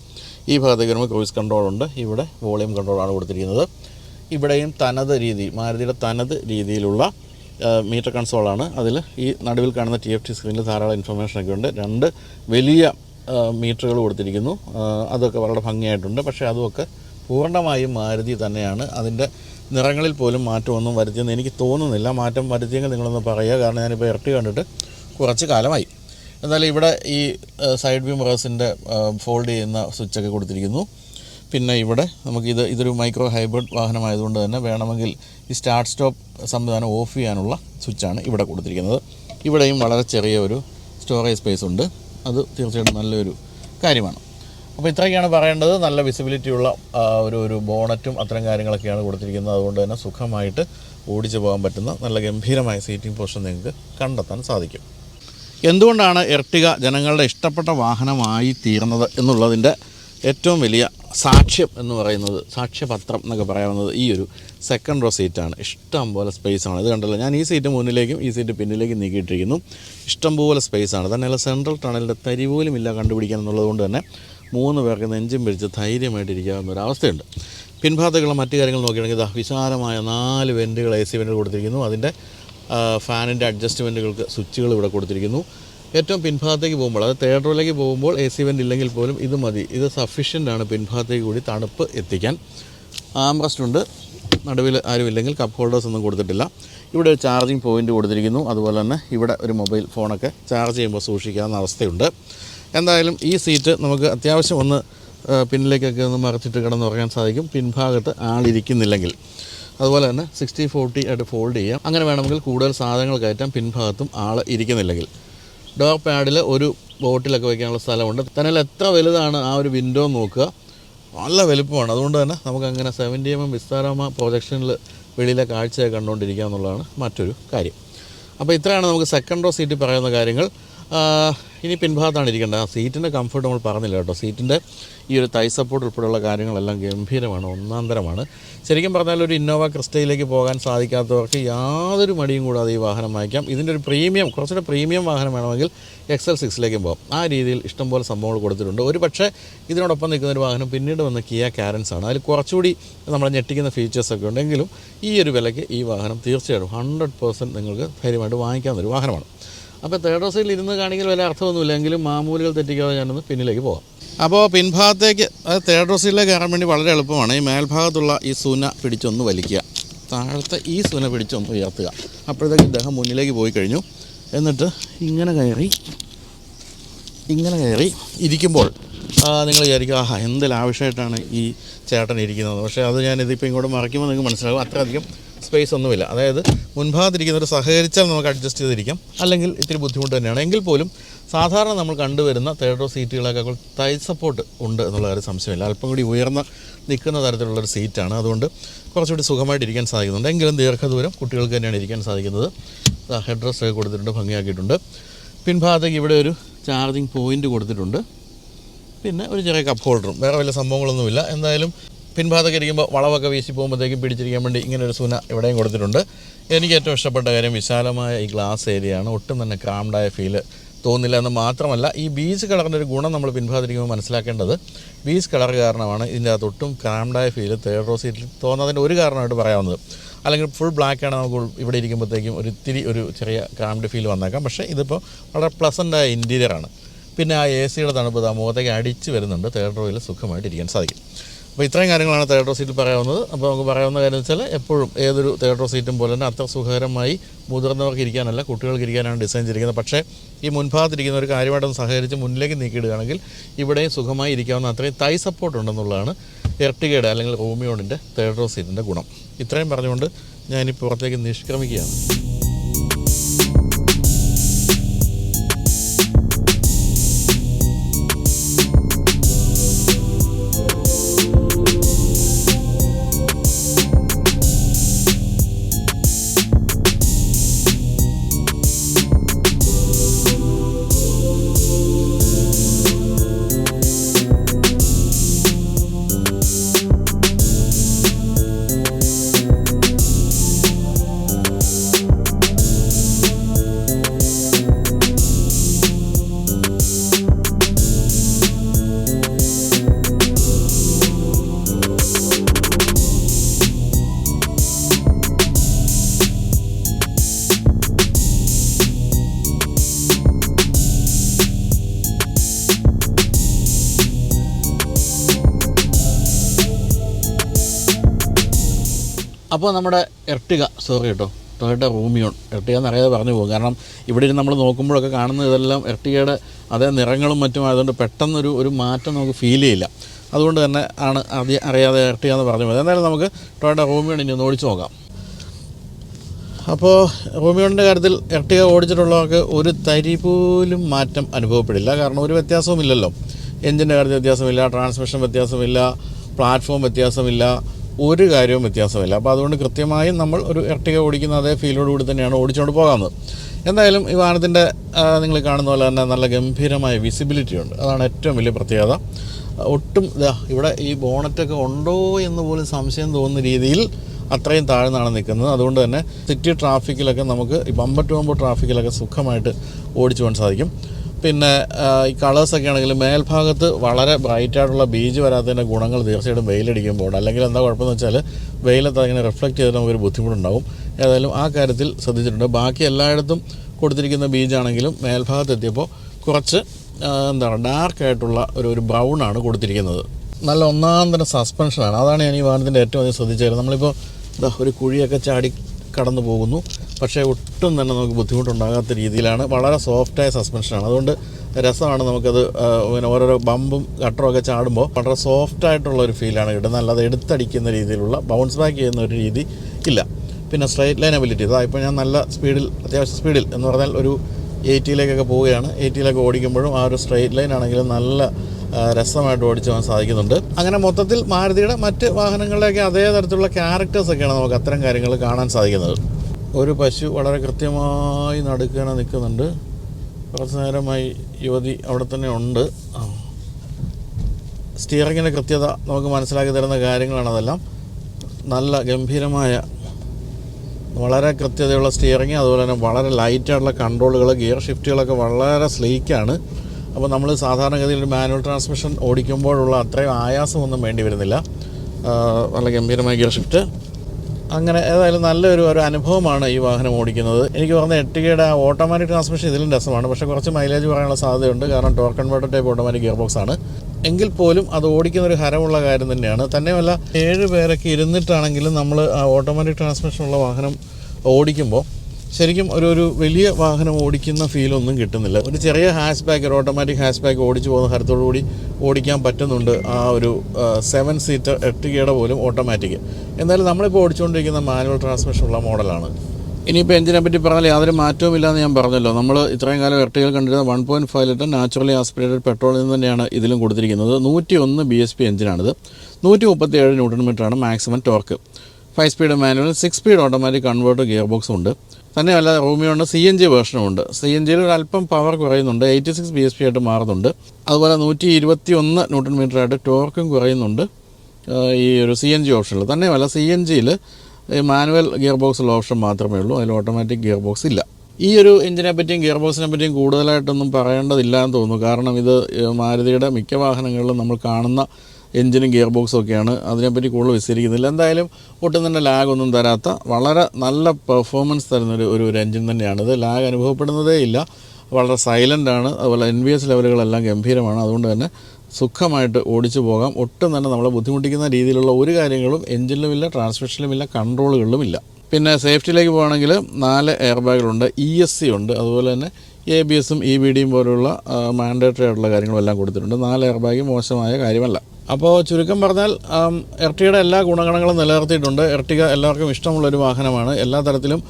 ഈ ഭാഗത്തേക്ക് വരുമ്പോൾ ക്രൂയിസ് കൺട്രോളുണ്ട് ഇവിടെ വോളിയം കൺട്രോളാണ് കൊടുത്തിരിക്കുന്നത്. ഇവിടെയും തനത് രീതി മാരുതിയുടെ തനത് രീതിയിലുള്ള മീറ്റർ കൺസോളാണ് അതിൽ ഈ നടുവിൽ കാണുന്ന ടി എഫ് ടി സ്ക്രീനിൽ ധാരാളം ഇൻഫർമേഷനൊക്കെ ഉണ്ട്. രണ്ട് വലിയ മീറ്ററുകൾ കൊടുത്തിരിക്കുന്നു. അതൊക്കെ വളരെ ഭംഗിയായിട്ടുണ്ട്. പക്ഷേ അതുമൊക്കെ പൂർണമായും മാരുതി തന്നെയാണ്. അതിന്റെ നിറങ്ങളിൽ പോലും മാറ്റമൊന്നും വരുത്തിയെന്ന് എനിക്ക് തോന്നുന്നില്ല. മാറ്റം വരുത്തിയെങ്കിൽ നിങ്ങളൊന്ന് പറയുക. കാരണം ഞാനിപ്പോൾ ഇരട്ടി കണ്ടിട്ട് കുറച്ച് കാലമായി. എന്നാലും ഇവിടെ ഈ സൈഡ് വ്യൂ മിറേഴ്സിന്റെ ഫോൾഡ് ചെയ്യുന്ന സ്വിച്ചൊക്കെ കൊടുത്തിരിക്കുന്നു. പിന്നെ ഇവിടെ നമുക്കിത് ഇതൊരു മൈക്രോ ഹൈബ്രിഡ് വാഹനമായതുകൊണ്ട് തന്നെ വേണമെങ്കിൽ ഈ സ്റ്റാർട്ട് സ്റ്റോപ്പ് സംവിധാനം ഓഫ് ചെയ്യാനുള്ള സ്വിച്ചാണ് ഇവിടെ കൊടുത്തിരിക്കുന്നത്. ഇവിടെയും വളരെ ചെറിയ ഒരു സ്റ്റോറേജ് സ്പേസ് ഉണ്ട്. അത് തീർച്ചയായിട്ടും നല്ലൊരു കാര്യമാണ്. അപ്പോൾ ഇത്രയൊക്കെയാണ് പറയേണ്ടത്. നല്ല വിസിബിലിറ്റി ഉള്ള ഒരു ഒരു ബോണറ്റും അത്തരം കാര്യങ്ങളൊക്കെയാണ് കൊടുത്തിരിക്കുന്നത്. അതുകൊണ്ട് തന്നെ സുഖമായിട്ട് ഓടിച്ചു പോകാൻ പറ്റുന്ന നല്ല ഗംഭീരമായ സീറ്റിംഗ് പൊസിഷൻ നിങ്ങൾക്ക് കണ്ടെത്താൻ സാധിക്കും. എന്തുകൊണ്ടാണ് എർട്ടിക ജനങ്ങളുടെ ഇഷ്ടപ്പെട്ട വാഹനമായി തീർന്നത് എന്നുള്ളതിന്റെ ഏറ്റവും വലിയ സാക്ഷ്യം എന്ന് പറയുന്നത് സാക്ഷ്യപത്രം എന്നൊക്കെ പറയാവുന്നത് ഈ ഒരു സെക്കൻഡ് റോ സീറ്റാണ് ഇഷ്ടം പോലെ സ്പേസ് ആണ്. ഇത് കണ്ടല്ലോ ഞാൻ ഈ സീറ്റ് മുന്നിലേക്കും ഈ സീറ്റ് പിന്നിലേക്കും നീക്കിയിട്ടിരിക്കുന്നു. ഇഷ്ടം പോലെ ആണ്. തന്നെയല്ല സെൻട്രൽ ടണലിന്റെ തരി പോലും ഇല്ല കണ്ടുപിടിക്കാൻ എന്നുള്ളത് കൊണ്ട് തന്നെ മൂന്ന് പേർക്ക് നെഞ്ചും പിടിച്ച് ധൈര്യമായിട്ട് ഇരിക്കാവുന്ന ഒരു അവസ്ഥയുണ്ട്. പിൻഭാഗത്തേക്കുള്ള മറ്റു കാര്യങ്ങൾ നോക്കുകയാണെങ്കിൽ ഇതാ വിശാലമായ നാല് വെന്റുകൾ എ സി വെന്റുകൾ കൊടുത്തിരിക്കുന്നു. അതിന്റെ ഫാനിന്റെ അഡ്ജസ്റ്റ്മെന്റുകൾക്ക് സ്വിച്ചുകൾ ഇവിടെ കൊടുത്തിരിക്കുന്നു. ഏറ്റവും പിൻഭാഗത്തേക്ക് പോകുമ്പോൾ അതായത് തേർഡ് റോയിലേക്ക് പോകുമ്പോൾ എ സി വെന്റ് ഇല്ലെങ്കിൽ പോലും ഇത് മതി. ഇത് സഫീഷ്യന്റ് ആണ് പിൻഭാഗത്തേക്ക് കൂടി തണുപ്പ് എത്തിക്കാൻ. ആംറസ്റ്റ് ഉണ്ട് നടുവിൽ ആരുമില്ലെങ്കിൽ കപ്പ് ഹോൾഡേഴ്സ് ഒന്നും കൊടുത്തിട്ടില്ല. ഇവിടെ ഒരു ചാർജിങ് പോയിന്റ് കൊടുത്തിരിക്കുന്നു. അതുപോലെ തന്നെ ഇവിടെ ഒരു മൊബൈൽ ഫോണൊക്കെ ചാർജ് ചെയ്യുമ്പോൾ സൂക്ഷിക്കാവുന്ന അവസ്ഥയുണ്ട്. എന്തായാലും ഈ സീറ്റ് നമുക്ക് അത്യാവശ്യം ഒന്ന് പിന്നിലേക്കൊക്കെ ഒന്ന് മറച്ചിട്ട് കിടന്ന് ഉറങ്ങാൻ സാധിക്കും. പിൻഭാഗത്ത് ആളിരിക്കുന്നില്ലെങ്കിൽ. അതുപോലെ തന്നെ സിക്സ്റ്റി ഫോർട്ടി ആയിട്ട് ഫോൾഡ് ചെയ്യാം. അങ്ങനെ വേണമെങ്കിൽ കൂടുതൽ സാധനങ്ങൾ കയറ്റാം. പിൻഭാഗത്തും ആൾ ഇരിക്കുന്നില്ലെങ്കിൽ. ഡോർ പാഡിൽ ഒരു ബോട്ടിലൊക്കെ വയ്ക്കാനുള്ള സ്ഥലമുണ്ട്. തന്നെ എത്ര വലുതാണ് ആ ഒരു വിൻഡോ നോക്കുക. നല്ല വലുപ്പമാണ്. അതുകൊണ്ട് തന്നെ നമുക്ക് അങ്ങനെ സെവന്റി എം എം വിസ്താരമ പ്രൊജക്ഷനിൽ വെളിയിലെ കാഴ്ചയൊക്കെ കണ്ടുകൊണ്ടിരിക്കുക എന്നുള്ളതാണ് മറ്റൊരു കാര്യം. അപ്പോൾ ഇത്രയാണ് നമുക്ക് സെക്കൻഡ് റോ സീറ്റിൽ പറയുന്ന കാര്യങ്ങൾ. ഇനി പിൻഭാഗത്താണ് ഇരിക്കേണ്ടത്. ആ സീറ്റിന്റെ കംഫർട്ട് നമ്മൾ പറഞ്ഞില്ല കേട്ടോ. സീറ്റിന്റെ ഈ ഒരു തൈ സപ്പോർട്ട് ഉൾപ്പെടെയുള്ള കാര്യങ്ങളെല്ലാം ഗംഭീരമാണ് ഒന്നാന്തരമാണ്. ശരിക്കും പറഞ്ഞാൽ ഒരു ഇന്നോവ ക്രിസ്റ്റയിലേക്ക് പോകാൻ സാധിക്കാത്തവർക്ക് യാതൊരു മടിയും കൂടാതെ ഈ വാഹനം വാങ്ങിക്കാം. ഇതിന്റെ ഒരു പ്രീമിയം കുറച്ചുകൂടെ പ്രീമിയം വാഹനം വേണമെങ്കിൽ എക്സൽ സിക്സിലേക്കും പോകാം. ആ രീതിയിൽ ഇഷ്ടംപോലെ സംഭവങ്ങൾ കൊടുത്തിട്ടുണ്ട്. ഒരു പക്ഷേ ഇതിനോടൊപ്പം നിൽക്കുന്ന ഒരു വാഹനം പിന്നീട് വന്ന കിയ കാരൻസ് ആണ്. അതിൽ കുറച്ചുകൂടി നമ്മളെ ഞെട്ടിക്കുന്ന ഫീച്ചേഴ്സൊക്കെ ഉണ്ടെങ്കിലും ഈ ഒരു വിലയ്ക്ക് ഈ വാഹനം തീർച്ചയായിട്ടും ഹൺഡ്രഡ് നിങ്ങൾക്ക് ധൈര്യമായിട്ട് വാങ്ങിക്കാവുന്ന ഒരു വാഹനമാണ്. അപ്പോൾ തേർഡ് ഹൗസിൽ ഇരുന്ന് കാണിക്കൽ വലിയ അർത്ഥമൊന്നുമില്ല. എങ്കിലും മാമൂലുകൾ തെറ്റിക്കാതെ ഞാനൊന്ന് പിന്നിലേക്ക് പോകാം അപ്പോൾ പിൻഭാഗത്തേക്ക് അത് തേർഡ് ഹൗസിലേക്ക് കയറാൻ വേണ്ടി വളരെ എളുപ്പമാണ്. ഈ മേൽഭാഗത്തുള്ള ഈ സുന പിടിച്ചൊന്ന് വലിക്കുക. താഴത്തെ ഈ സുന പിടിച്ചൊന്ന് ഉയർത്തുക. അപ്പോഴത്തേക്ക് ഇദ്ദേഹം മുന്നിലേക്ക് പോയി കഴിഞ്ഞു. എന്നിട്ട് ഇങ്ങനെ കയറി ഇങ്ങനെ കയറി ഇരിക്കുമ്പോൾ നിങ്ങൾ വിചാരിക്കും ആഹാ എന്ത് ആവശ്യമായിട്ടാണ് ഈ ചേട്ടൻ ഇരിക്കുന്നത്? പക്ഷേ അത് ഞാനിതിപ്പോൾ ഇങ്ങോട്ട് മറിക്കുമ്പോൾ നിങ്ങൾക്ക് മനസ്സിലാകും അത്രയധികം സ്പേസ് ഒന്നുമില്ല. അതായത് മുൻഭാഗത്തിരിക്കുന്നവർ സഹകരിച്ചാൽ നമുക്ക് അഡ്ജസ്റ്റ് ചെയ്തിരിക്കാം. അല്ലെങ്കിൽ ഇത്തിരി ബുദ്ധിമുട്ട് തന്നെയാണ്. എങ്കിൽ പോലും സാധാരണ നമ്മൾ കണ്ടുവരുന്ന തേർഡ് റോ സീറ്റുകളൊക്കെ തൈ സപ്പോർട്ട് ഉണ്ട് എന്നുള്ള ഒരു സംശയമില്ല. അല്പം കൂടി ഉയർന്ന നിൽക്കുന്ന തരത്തിലുള്ളൊരു സീറ്റാണ് അതുകൊണ്ട് കുറച്ചുകൂടി സുഖമായിട്ട് ഇരിക്കാൻ സാധിക്കുന്നുണ്ട്. എങ്കിലും ദീർഘദൂരം കുട്ടികൾക്ക് തന്നെയാണ് ഇരിക്കാൻ സാധിക്കുന്നത്. ഹെഡ് റെസ്റ്റ് ഒക്കെ കൊടുത്തിട്ടുണ്ട് ഭംഗിയാക്കിയിട്ടുണ്ട്. പിൻഭാഗത്തേക്ക് ഇവിടെ ഒരു ചാർജിങ് പോയിന്റ് കൊടുത്തിട്ടുണ്ട്. പിന്നെ ഒരു ചെറിയ കപ്പ് ഹോൾഡറും വേറെ വലിയ സംഭവങ്ങളൊന്നുമില്ല. എന്തായാലും പിൻഭാഗത്തൊക്കെ ഇരിക്കുമ്പോൾ വളവൊക്കെ വീശി പോകുമ്പോഴത്തേക്കും പിടിച്ചിരിക്കാൻ വേണ്ടി ഇങ്ങനെ ഒരു സൂന ഇവിടെയും കൊടുത്തിട്ടുണ്ട്. എനിക്ക് ഏറ്റവും ഇഷ്ടപ്പെട്ട കാര്യം വിശാലമായ ഈ ഗ്ലാസ് ഏരിയയാണ് ഒട്ടും തന്നെ ക്രാംഡായ ഫീൽ തോന്നില്ല എന്ന് മാത്രമല്ല ഈ ബീച്ച് കളറിന്റെ ഒരു ഗുണം നമ്മൾ പിൻഭാഗത്തിരിക്കുമ്പോൾ മനസ്സിലാക്കേണ്ടത് ബീച്ച് കളർ കാരണമാണ് ഇതിന്റെ അകത്ത് ഒട്ടും ക്രാംഡായ ഫീൽ തേർഡ് റോ സീറ്റിൽ തോന്നുന്നതിന്റെ ഒരു കാരണമായിട്ട് പറയാവുന്നത്. അല്ലെങ്കിൽ ഫുൾ ബ്ലാക്ക് നമുക്ക് ഇവിടെ ഇരിക്കുമ്പോഴത്തേക്കും ഒരു ഇത്തിരി ഒരു ചെറിയ ക്രാംഡ് ഫീൽ വന്നേക്കാം. പക്ഷേ ഇതിപ്പോൾ വളരെ പ്ലസന്റായ ഇന്റീരിയറാണ് പിന്നെ ആ എ സിയുടെ തണുപ്പ് ആ മുഖത്തേക്ക് അടിച്ച് വരുന്നുണ്ട്. തേർഡ് റോയിൽ സുഖമായിട്ട് ഇരിക്കാൻ സാധിക്കും. അപ്പോൾ ഇത്രയും കാര്യങ്ങളാണ് റോ സീറ്റിൽ പറയാവുന്നത്. അപ്പോൾ നമുക്ക് പറയാവുന്ന കാര്യം വെച്ചാൽ എപ്പോഴും ഏതൊരു റോ സീറ്റും പോലെ തന്നെ അത്ര സുഖകരമായി മുതിർന്നവർക്ക് ഇരിക്കാനല്ല കുട്ടികൾക്ക് ഇരിക്കാനാണ് ഡിസൈൻ ചെയ്തിരിക്കുന്നത്. പക്ഷേ ഈ മുൻഭാഗത്തിരിക്കുന്ന ഒരു കാര്യമായിട്ടൊന്ന് സഹകരിച്ച് മുന്നിലേക്ക് നീക്കിയിടുകയാണെങ്കിൽ ഇവിടെയും സുഖമായി ഇരിക്കാവുന്ന അത്രയും തൈ സപ്പോർട്ട് ഉണ്ടെന്നുള്ളതാണ് എർട്ടികയുടെ അല്ലെങ്കിൽ റോമിയോണിന്റെ റോ സീറ്റിന്റെ ഗുണം. ഇത്രയും പറഞ്ഞുകൊണ്ട് ഞാനിപ്പോൾ പുറത്തേക്ക് നിഷ്ക്രമിക്കുകയാണ്. അപ്പോൾ നമ്മുടെ എർട്ടിക സോറി കേട്ടോ ടൊയോട്ട റൂമിയോൺ. എർട്ടിക എന്നറിയാതെ പറഞ്ഞു പോകും. കാരണം ഇവിടെ ഇരുന്ന് നമ്മൾ നോക്കുമ്പോഴൊക്കെ കാണുന്ന ഇതെല്ലാം എർട്ടികയുടെ അതേ നിറങ്ങളും മറ്റും ആയതുകൊണ്ട് പെട്ടെന്നൊരു ഒരു മാറ്റം നമുക്ക് ഫീൽ ചെയ്യില്ല. അതുകൊണ്ട് തന്നെ ആണ് അതി അറിയാതെ എർട്ടിക എന്ന് പറഞ്ഞു പോയത് എന്തായാലും നമുക്ക് ടൊയോട്ട റൂമിയോൺ ഇനി ഒന്ന് ഓടിച്ച് നോക്കാം. അപ്പോൾ റൂമിയോണിന്റെ കാര്യത്തിൽ എർട്ടിക ഓടിച്ചിട്ടുള്ളവർക്ക് ഒരു തരി പോലും മാറ്റം അനുഭവപ്പെടില്ല. കാരണം ഒരു വ്യത്യാസവും ഇല്ലല്ലോ എഞ്ചിന്റെ കാര്യത്തിൽ വ്യത്യാസമില്ല ട്രാൻസ്മിഷൻ വ്യത്യാസമില്ല പ്ലാറ്റ്ഫോം വ്യത്യാസമില്ല ഒരു കാര്യവും വ്യത്യാസമില്ല. അപ്പോൾ അതുകൊണ്ട് കൃത്യമായും നമ്മൾ ഒരു ഇർട്ടിക ഓടിക്കുന്ന അതേ ഫീലോടുകൂടി തന്നെയാണ് ഓടിച്ചുകൊണ്ട് പോകാവുന്നത്. എന്തായാലും ഈ വാഹനത്തിന്റെ നിങ്ങൾ കാണുന്ന പോലെ തന്നെ നല്ല ഗംഭീരമായ വിസിബിലിറ്റി ഉണ്ട്. അതാണ് ഏറ്റവും വലിയ പ്രത്യേകത. ഒട്ടും ഇവിടെ ഈ ബോണറ്റൊക്കെ ഉണ്ടോ എന്ന് പോലും സംശയം തോന്നുന്ന രീതിയിൽ അത്രയും താഴ്ന്നാണ് നിൽക്കുന്നത്. അതുകൊണ്ട് തന്നെ സിറ്റി ട്രാഫിക്കിലൊക്കെ നമുക്ക് ഈ ബമ്പർ ടു ട്രാഫിക്കിലൊക്കെ സുഖമായിട്ട് ഓടിച്ചു പോകാൻ സാധിക്കും. പിന്നെ ഈ കളേഴ്സൊക്കെ ആണെങ്കിലും മേൽഭാഗത്ത് വളരെ ബ്രൈറ്റായിട്ടുള്ള ബീജ് വരാത്തതിന്റെ ഗുണങ്ങൾ തീർച്ചയായിട്ടും വെയിലടിക്കുമ്പോൾ അല്ലെങ്കിൽ എന്താ കുഴപ്പമെന്ന് വെച്ചാൽ വെയിലത്ത് അങ്ങനെ റിഫ്ലക്റ്റ് ചെയ്തിട്ട് നമുക്കൊരു ബുദ്ധിമുട്ടുണ്ടാവും. ഏതായാലും ആ കാര്യത്തിൽ ശ്രദ്ധിച്ചിട്ടുണ്ട്. ബാക്കി എല്ലായിടത്തും കൊടുത്തിരിക്കുന്ന ബീജാണെങ്കിലും മേൽഭാഗത്ത് എത്തിയപ്പോൾ കുറച്ച് എന്താണ് ഡാർക്കായിട്ടുള്ള ഒരു ഒരു ബ്രൗൺ ആണ് കൊടുത്തിരിക്കുന്നത്. നല്ല ഒന്നാം തന്നെ സസ്പെൻഷനാണ് അതാണ് ഞാൻ ഈ വാഹനത്തിന്റെ ഏറ്റവും അധികം ശ്രദ്ധിച്ചത്. നമ്മളിപ്പോൾ ഒരു കുഴിയൊക്കെ ചാടി കടന്നു പോകുന്നു പക്ഷേ ഒട്ടും തന്നെ നമുക്ക് ബുദ്ധിമുട്ടുണ്ടാകാത്ത രീതിയിലാണ്. വളരെ സോഫ്റ്റായ സസ്പെൻഷനാണ്. അതുകൊണ്ട് രസമാണ് നമുക്കത് പിന്നെ ഓരോരോ ബമ്പും ഗട്ടറും ഒക്കെ ചാടുമ്പോൾ വളരെ സോഫ്റ്റ് ആയിട്ടുള്ള ഒരു ഫീലാണ് കിട്ടുന്നത്. അല്ലാതെ എടുത്തടിക്കുന്ന രീതിയിലുള്ള ബൗൺസ് ബാക്ക് ചെയ്യുന്ന ഒരു രീതി ഇല്ല. പിന്നെ സ്ട്രൈറ്റ് ലൈൻ എബിലിറ്റി. അതാ ഇപ്പോൾ ഞാൻ നല്ല സ്പീഡിൽ അത്യാവശ്യം സ്പീഡിൽ എന്ന് പറഞ്ഞാൽ ഒരു എയ്റ്റിയിലേക്കൊക്കെ പോവുകയാണ്. എയ്റ്റിയിലൊക്കെ ഓടിക്കുമ്പോഴും ആ ഒരു സ്ട്രൈറ്റ് ലൈൻ ആണെങ്കിലും നല്ല രസമായിട്ട് ഓടിച്ചു പോകാൻ സാധിക്കുന്നുണ്ട്. അങ്ങനെ മൊത്തത്തിൽ മാരുതിയുടെ മറ്റ് വാഹനങ്ങളുടെയൊക്കെ അതേ തരത്തിലുള്ള ക്യാരക്ടേഴ്സൊക്കെയാണ് നമുക്ക് അത്തരം കാര്യങ്ങൾ കാണാൻ സാധിക്കുന്നത്. ഒരു പശു വളരെ കൃത്യമായി നടുക്കണ നിൽക്കുന്നുണ്ട്. കുറച്ച് നേരമായി യുവതി അവിടെ തന്നെ ഉണ്ട്. സ്റ്റിയറിങ്ങിന്റെ കൃത്യത നമുക്ക് മനസ്സിലാക്കി തരുന്ന കാര്യങ്ങളാണ് അതെല്ലാം. നല്ല ഗംഭീരമായ വളരെ കൃത്യതയുള്ള സ്റ്റിയറിങ് അതുപോലെ തന്നെ വളരെ ലൈറ്റായിട്ടുള്ള കൺട്രോളുകൾ ഗിയർ ഷിഫ്റ്റുകളൊക്കെ വളരെ സ്ലീക്കാണ് അപ്പോൾ നമ്മൾ സാധാരണഗതിയിൽ ഒരു മാനുവൽ ട്രാൻസ്മിഷൻ ഓടിക്കുമ്പോഴുള്ള അത്രയും ആയാസമൊന്നും വേണ്ടി വരുന്നില്ല. നല്ല ഗംഭീരമായ ഗിയർ ഷിഫ്റ്റ് അങ്ങനെ ഏതായാലും നല്ലൊരു ഒരു അനുഭവമാണ് ഈ വാഹനം ഓടിക്കുന്നത്. എനിക്ക് പറഞ്ഞ എട്ടികയുടെ ഓട്ടോമാറ്റിക് ട്രാൻസ്മിഷൻ ഇതിലും രസമാണ്. പക്ഷേ കുറച്ച് മൈലേജ് പറയാനുള്ള സാധ്യതയുണ്ട്. കാരണം torque converter type automatic gear box ആണ്. എങ്കിൽ പോലും അത് ഓടിക്കുന്ന ഒരു ഹരമുള്ള കാര്യം തന്നെയാണ്. തന്നെയുമല്ല ഏഴ് പേരൊക്കെ ഇരുന്നിട്ടാണെങ്കിലും നമ്മൾ ഓട്ടോമാറ്റിക് ട്രാൻസ്മിഷനുള്ള വാഹനം ഓടിക്കുമ്പോൾ ശരിക്കും ഒരു ഒരു വലിയ വാഹനം ഓടിക്കുന്ന ഫീലൊന്നും കിട്ടുന്നില്ല. ഒരു ചെറിയ ഹാഷ് ബാക്ക് ഒരു ഓട്ടോമാറ്റിക് ഹാഷ് ബാക്ക് ഓടിച്ചു പോകുന്ന ഹരത്തോടു കൂടി ഓടിക്കാൻ പറ്റുന്നുണ്ട് ആ ഒരു സെവൻ സീറ്റർ എട്ടുകയുടെ പോലും ഓട്ടോമാറ്റിക് എന്നാലും നമ്മളിപ്പോൾ ഓടിച്ചുകൊണ്ടിരിക്കുന്ന മാനുവൽ ട്രാൻസ്മിഷനുള്ള മോഡലാണ്. ഇനിയിപ്പോൾ എഞ്ചിനെ പറ്റി പറഞ്ഞാൽ യാതൊരു മാറ്റവും ഇല്ലാന്ന് ഞാൻ പറഞ്ഞല്ലോ. നമ്മൾ ഇത്രയും കാലം എട്ടുകൾ കണ്ടിരുന്ന one point five litre naturally aspirated പെട്രോളിൽ നിന്ന് തന്നെയാണ് ഇതിലും കൊടുത്തിരിക്കുന്നത്. നൂറ്റി ഒന്ന് ബി എസ് പി എഞ്ചിനാണിത്. നൂറ്റി മുപ്പത്തി ഏഴ് ന്യൂട്ടൺ മീറ്ററാണ് maximum torque five speed manual six speed automatic convert gear ബോക്സും ഉണ്ട്. തന്നെയല്ല റൂമിയോണ്ട് സി എൻ ജി വേർഷനും ഉണ്ട് സി എൻ ജിയിൽ ഒരു അല്പം power കുറയുന്നുണ്ട്. Eighty six B S P ആയിട്ട് മാറുന്നുണ്ട്. അതുപോലെ നൂറ്റി ഇരുപത്തി ഒന്ന് ന്യൂട്ടൺ മീറ്ററായിട്ട് ടോർക്കും കുറയുന്നുണ്ട്. ഈ ഒരു സി എൻ ജി ഓപ്ഷനിൽ തന്നെയുമല്ല സി എൻ ജിയിൽ മാനുവൽ ഗിയർ ബോക്സ് ഉള്ള ഓപ്ഷൻ മാത്രമേ ഉള്ളൂ. അതിൽ ഓട്ടോമാറ്റിക് ഗിയർ ബോക്സ് ഇല്ല. ഈ ഒരു എഞ്ചിനെ പറ്റിയും ഗിയർ ബോക്സിനെ പറ്റിയും കൂടുതലായിട്ടൊന്നും പറയേണ്ടതില്ല എന്ന് തോന്നുന്നു. കാരണം ഇത് മാരുതിയുടെ മിക്ക വാഹനങ്ങളിലും നമ്മൾ കാണുന്ന എഞ്ചിനും ഗിയർ ബോക്സും ഒക്കെയാണ് അതിനെപ്പറ്റി കൂടുതൽ വിസ്തരിക്കുന്നില്ല. എന്തായാലും ഒട്ടും തന്നെ ലാഗൊന്നും തരാത്ത വളരെ നല്ല പെർഫോമൻസ് തരുന്ന ഒരു ഒരു എഞ്ചിൻ തന്നെയാണ് ഇത് ലാഗ് അനുഭവപ്പെടുന്നതേ ഇല്ല. വളരെ സൈലന്റ് ആണ്. അതുപോലെ എൻ ബി എസ് ലെവലുകളെല്ലാം ഗംഭീരമാണ്. അതുകൊണ്ട് തന്നെ സുഖമായിട്ട് ഓടിച്ചു പോകാം. ഒട്ടും തന്നെ നമ്മളെ ബുദ്ധിമുട്ടിക്കുന്ന രീതിയിലുള്ള ഒരു കാര്യങ്ങളും എഞ്ചിനിലുമില്ല ട്രാൻസ്മിഷനിലുമില്ല കൺട്രോളുകളിലുമില്ല പിന്നെ സേഫ്റ്റിയിലേക്ക് പോകുകയാണെങ്കിൽ നാല് എയർ ബാഗുകളുണ്ട് ഇ എസ് സി ഉണ്ട്. അതുപോലെ തന്നെ എ ബി എസും ഇ ബി ഡിയും പോലുള്ള മാൻഡേറ്ററി ആയിട്ടുള്ള കാര്യങ്ങളും എല്ലാം കൊടുത്തിട്ടുണ്ട്. നാല് എയർ ബാഗ് മോശമായ കാര്യമല്ല. അപ്പോൾ ചുരുക്കം പറഞ്ഞാൽ എർട്ടിയുടെ എല്ലാ ഗുണഗണങ്ങളും നിലനിർത്തിയിട്ടുണ്ട്. എർട്ടിക എല്ലാവർക്കും ഇഷ്ടമുള്ളൊരു വാഹനമാണ്. എല്ലാ തരത്തിലും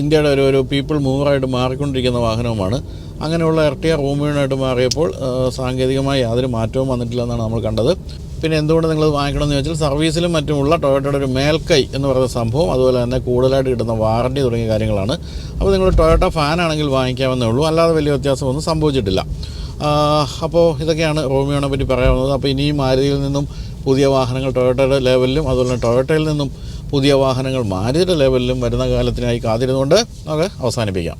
ഇന്ത്യയുടെ ഒരു ഒരു പീപ്പിൾ മൂവറായിട്ട് മാറിക്കൊണ്ടിരിക്കുന്ന വാഹനവുമാണ്. അങ്ങനെയുള്ള എർട്ടിയ റൂമിനായിട്ട് മാറിയപ്പോൾ സാങ്കേതികമായി യാതൊരു മാറ്റവും വന്നിട്ടില്ല എന്നാണ് നമ്മൾ കണ്ടത്. പിന്നെ എന്തുകൊണ്ട് നിങ്ങൾ വാങ്ങിക്കണമെന്ന് ചോദിച്ചാൽ സർവീസിലും മറ്റുമുള്ള ടൊയോട്ടയുടെ ഒരു മേൽക്കൈ എന്ന് പറയുന്ന സംഭവം അതുപോലെ തന്നെ കൂടുതലായിട്ട് കിട്ടുന്ന വാറണ്ടി തുടങ്ങിയ കാര്യങ്ങളാണ്. അപ്പോൾ നിങ്ങൾ ടൊയോട്ട ഫാനാണെങ്കിൽ വാങ്ങിക്കാമെന്നേ ഉള്ളൂ. അല്ലാതെ വലിയ വ്യത്യാസമൊന്നും സംഭവിച്ചിട്ടില്ല. അപ്പോൾ ഇതൊക്കെയാണ് റോമിയോനെ പറ്റി പറയാവുന്നത് അപ്പോൾ ഇനിയും മാരുതിയിൽ നിന്നും പുതിയ വാഹനങ്ങൾ ടൊയോട്ടയുടെ ലെവലിലും അതുപോലെ തന്നെ ടൊയോട്ടയിൽ നിന്നും പുതിയ വാഹനങ്ങൾ മാരുതിയുടെ ലെവലിലും വരുന്ന കാലത്തിനായി കാത്തിരുന്നുകൊണ്ട് നമുക്ക് അവസാനിപ്പിക്കാം.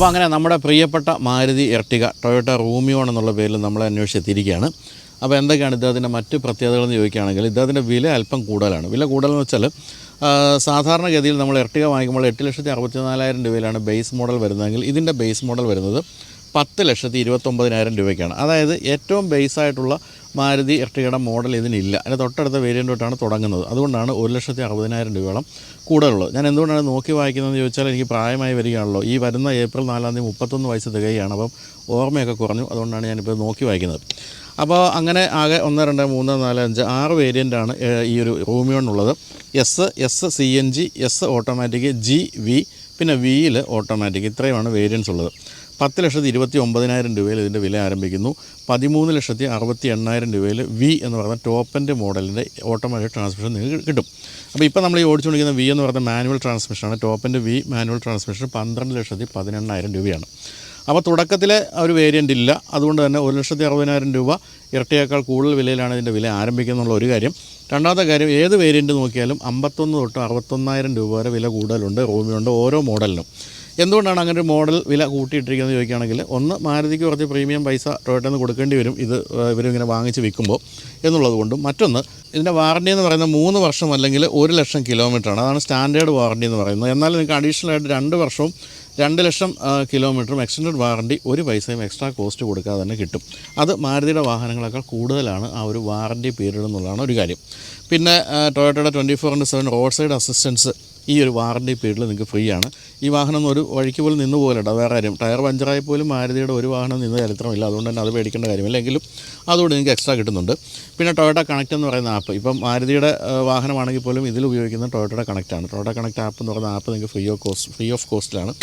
അപ്പോൾ അങ്ങനെ നമ്മുടെ പ്രിയപ്പെട്ട മാരുതി എർട്ടിക ടൊയോട്ട റൂമിയോൺ എന്നുള്ള പേരിൽ നമ്മൾ അന്വേഷിച്ചെത്തിയിരിക്കുകയാണ്. അപ്പോൾ എന്തൊക്കെയാണ് ഇദ്ദേഹത്തിന്റെ മറ്റ് പ്രത്യേകതകളെന്ന് ചോദിക്കുകയാണെങ്കിൽ ഇദ്ദേഹത്തിന്റെ വില അല്പം കൂടുതലാണ്. വില കൂടുതലെന്ന് വെച്ചാൽ സാധാരണഗതിയിൽ നമ്മൾ എർട്ടിക വാങ്ങിക്കുമ്പോൾ എട്ട് ലക്ഷത്തി അറുപത്തി നാലായിരം രൂപയിലാണ് ബേസ് മോഡൽ വരുന്നതെങ്കിൽ ഇതിന്റെ ബേസ് മോഡൽ വരുന്നത് പത്ത് ലക്ഷത്തി ഇരുപത്തൊമ്പതിനായിരം രൂപയ്ക്കാണ്. അതായത് ഏറ്റവും ബേസ് ആയിട്ടുള്ള മാരുതി എർട്ടിയുടെ മോഡൽ ഇതിനില്ല. അതിന്റെ തൊട്ടടുത്ത വേരിയന്റ് തൊട്ടാണ് തുടങ്ങുന്നത്. അതുകൊണ്ടാണ് ഒരു ലക്ഷത്തി അറുപതിനായിരം രൂപയോളം കൂടുതലുള്ളത്. ഞാൻ എന്തുകൊണ്ടാണ് നോക്കി വായിക്കുന്നതെന്ന് ചോദിച്ചാൽ എനിക്ക് പ്രായമായി വരികയാണല്ലോ. ഈ വരുന്ന ഏപ്രിൽ നാലാം തീയതി മുപ്പത്തൊന്ന് വയസ്സ് തികയാണ് അപ്പം ഓർമ്മയൊക്കെ കുറഞ്ഞു. അതുകൊണ്ടാണ് ഞാനിപ്പോൾ നോക്കി വായിക്കുന്നത്. അപ്പോൾ അങ്ങനെ ആകെ ഒന്ന് രണ്ട് മൂന്ന് നാല് അഞ്ച് ആറ് വേരിയന്റാണ് ഈ ഒരു റൂമിയോണുള്ളത് S S C N G S automatic G V പിന്നെ വിയിൽ ഓട്ടോമാറ്റിക് ഇത്രയുമാണ് വേരിയൻസ് ഉള്ളത്. പത്ത് ലക്ഷത്തി ഇരുപത്തി ഒമ്പതിനായിരം രൂപയിൽ ഇതിന്റെ വില ആരംഭിക്കുന്നു. പതിമൂന്ന് ലക്ഷത്തി അറുപത്തി എണ്ണായിരം രൂപയിൽ വി എന്ന് പറയുന്ന ടോപ്പ് എൻഡ് മോഡലിന്റെ ഓട്ടോമാറ്റിക് ട്രാൻസ്മിഷൻ നിങ്ങൾക്ക് കിട്ടും. അപ്പോൾ ഇപ്പോൾ നമ്മൾ ഈ ഓടിച്ചുകൊണ്ടിരിക്കുന്ന വി എന്ന് പറയുന്ന manual ട്രാൻസ്മിഷനാണ് top end V manual transmission പന്ത്രണ്ട് ലക്ഷത്തി പതിനെണ്ണായിരം രൂപയാണ്. അപ്പോൾ തുടക്കത്തിലെ ഒരു വേരിയന്റ് ഇല്ല. അതുകൊണ്ട് തന്നെ ഒരു ലക്ഷത്തി അറുപതിനായിരം രൂപ ഇരട്ടിയേക്കാൾ കൂടുതൽ വിലയിലാണ് ഇതിന്റെ വില ആരംഭിക്കുന്നുള്ള ഒരു കാര്യം. രണ്ടാമത്തെ കാര്യം ഏത് വേരിയന്റ് നോക്കിയാലും അമ്പത്തൊന്ന് തൊട്ട് അറുപത്തൊന്നായിരം രൂപ വരെ വില കൂടുതലുണ്ട് റൂമിയുണ്ട് ഓരോ മോഡലിനും. എന്തുകൊണ്ടാണ് അങ്ങനെ ഒരു മോഡൽ വില കൂട്ടിയിട്ടിരിക്കുന്നത് ചോദിക്കുകയാണെങ്കിൽ ഒന്ന് മാരുതിക്ക് കുറച്ച് പ്രീമിയം പൈസ ടൊയോട്ടയിൽ നിന്ന് കൊടുക്കേണ്ടി വരും. ഇത് ഇവരിങ്ങനെ വാങ്ങിച്ച് വിൽക്കുമ്പോൾ എന്നുള്ളത് കൊണ്ടും. മറ്റൊന്ന് ഇതിന്റെ വാറണ്ടി എന്ന് പറയുന്നത് മൂന്ന് വർഷം അല്ലെങ്കിൽ ഒരു ലക്ഷം കിലോമീറ്ററാണ് അതാണ് സ്റ്റാൻഡേർഡ് വാറണ്ടി എന്ന് പറയുന്നത്. എന്നാൽ നിങ്ങൾക്ക് അഡീഷണൽ ആയിട്ട് രണ്ട് വർഷവും രണ്ട് ലക്ഷം കിലോമീറ്ററും എക്സ്റ്റൻഡ് വാറണ്ടി ഒരു പൈസയും എക്സ്ട്രാ കോസ്റ്റ് കൊടുക്കാതെ തന്നെ കിട്ടും. അത് മാരുതിയുടെ വാഹനങ്ങളെക്കാൾ കൂടുതലാണ് ആ ഒരു വാറണ്ടി പീരീഡ് എന്നുള്ളതാണ് ഒരു കാര്യം. പിന്നെ ടൊയോട്ടയുടെ twenty four into seven road side assistance ഈ ഒരു വാറണ്ടി പീരീഡിൽ നിങ്ങൾക്ക് ഫ്രീ ആണ്. ഈ വാഹനം ഒരു വഴിക്ക് പോലും നിന്ന് പോകലുണ്ട് വേറെ കാര്യം ടയർ പഞ്ചറായി പോലും മാരുതിയുടെ ഒരു വാഹനം നിന്ന് ചരിത്രമില്ല അതുകൊണ്ട് തന്നെ അത് മേടിക്കേണ്ട കാര്യമില്ല. എങ്കിലും അതുകൊണ്ട് നിങ്ങൾക്ക് എക്സ്ട്രാ കിട്ടുന്നുണ്ട്. പിന്നെ ടൊയോട്ട കണക്റ്റ് എന്ന് പറയുന്ന ആപ്പ് ഇപ്പം മാരുതിയുടെ വാഹനമാണെങ്കിൽ പോലും ഇതിൽ ഉപയോഗിക്കുന്ന ടൊയോട്ടയുടെ കണക്റ്റാണ് ടൊയോട്ട കണക്റ്റ് ആപ്പ് എന്ന് പറയുന്ന ആപ്പ് നിങ്ങൾക്ക് free of cost free of കോസ്റ്റിലാണ്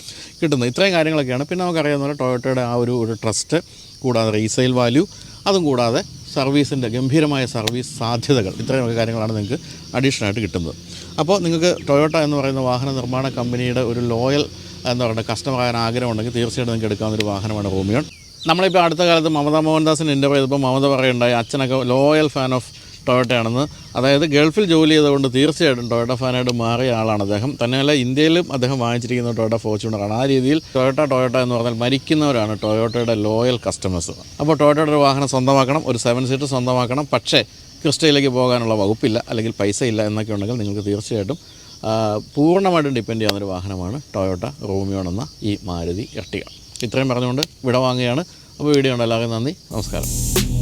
കിട്ടുന്നത്. ഇത്രയും കാര്യങ്ങളൊക്കെയാണ്. പിന്നെ നമുക്കറിയാവുന്ന പോലെ ടൊയോട്ടയുടെ ആ ഒരു ട്രസ്റ്റ് കൂടാതെ റീസെയിൽ വാല്യൂ അതും കൂടാതെ സർവീസിന്റെ ഗംഭീരമായ സർവീസ് സാധ്യതകൾ ഇത്രയും കാര്യങ്ങളാണ് നിങ്ങൾക്ക് അഡീഷണലായിട്ട് കിട്ടുന്നത്. അപ്പോൾ നിങ്ങൾക്ക് ടൊയോട്ട എന്ന് പറയുന്ന വാഹന നിർമ്മാണ കമ്പനിയുടെ ഒരു ലോയൽ എന്താ പറയുക കസ്റ്റമർ ആകാൻ ആഗ്രഹമുണ്ടെങ്കിൽ തീർച്ചയായിട്ടും നിങ്ങൾക്ക് എടുക്കാവുന്ന ഒരു വാഹനമാണ് റോമിയോൺ. നമ്മളിപ്പോൾ അടുത്ത കാലത്ത് മമത മോഹൻദാസിന് ഇന്റർവ്യൂ ചെയ്തപ്പോൾ മമത പറയുണ്ടായി അച്ഛനൊക്കെ ലോയൽ ഫാൻ ഓഫ് ടൊയോട്ടയാണെന്ന്. അതായത് ഗൾഫിൽ ജോലി ചെയ്തുകൊണ്ട് തീർച്ചയായിട്ടും ടൊയോട്ട ഫാനായിട്ട് മാറിയ ആളാണ് അദ്ദേഹം. തന്നെയല്ല ഇന്ത്യയിലും അദ്ദേഹം വാങ്ങിച്ചിരിക്കുന്ന ടൊയോട്ട ഫോർച്യൂണറാണ്. ആ രീതിയിൽ ടൊയോട്ട ടൊയോട്ട എന്ന് പറഞ്ഞാൽ മരിക്കുന്നവരാണ് ടൊയോട്ടയുടെ ലോയൽ കസ്റ്റമേഴ്സ്. അപ്പോൾ ടൊയോട്ടയുടെ ഒരു വാഹനം സ്വന്തമാക്കണം ഒരു സെവൻ സീറ്റ് സ്വന്തമാക്കണം. പക്ഷേ ക്രിസ്റ്റയിലേക്ക് പോകാനുള്ള വകുപ്പില്ല അല്ലെങ്കിൽ പൈസ ഇല്ല എന്നൊക്കെ ഉണ്ടെങ്കിൽ നിങ്ങൾക്ക് തീർച്ചയായിട്ടും പൂർണമായിട്ടും ഡിപ്പെൻഡ് ചെയ്യുന്ന ഒരു വാഹനമാണ് ടൊയോട്ട റോമിയോൺ എന്ന ഈ മാരുതി എർട്ടിക ഇത്രയും പറഞ്ഞുകൊണ്ട് വിട വാങ്ങുകയാണ് അപ്പോൾ വീഡിയോ ഉണ്ട് എല്ലാവർക്കും നന്ദി. നമസ്കാരം.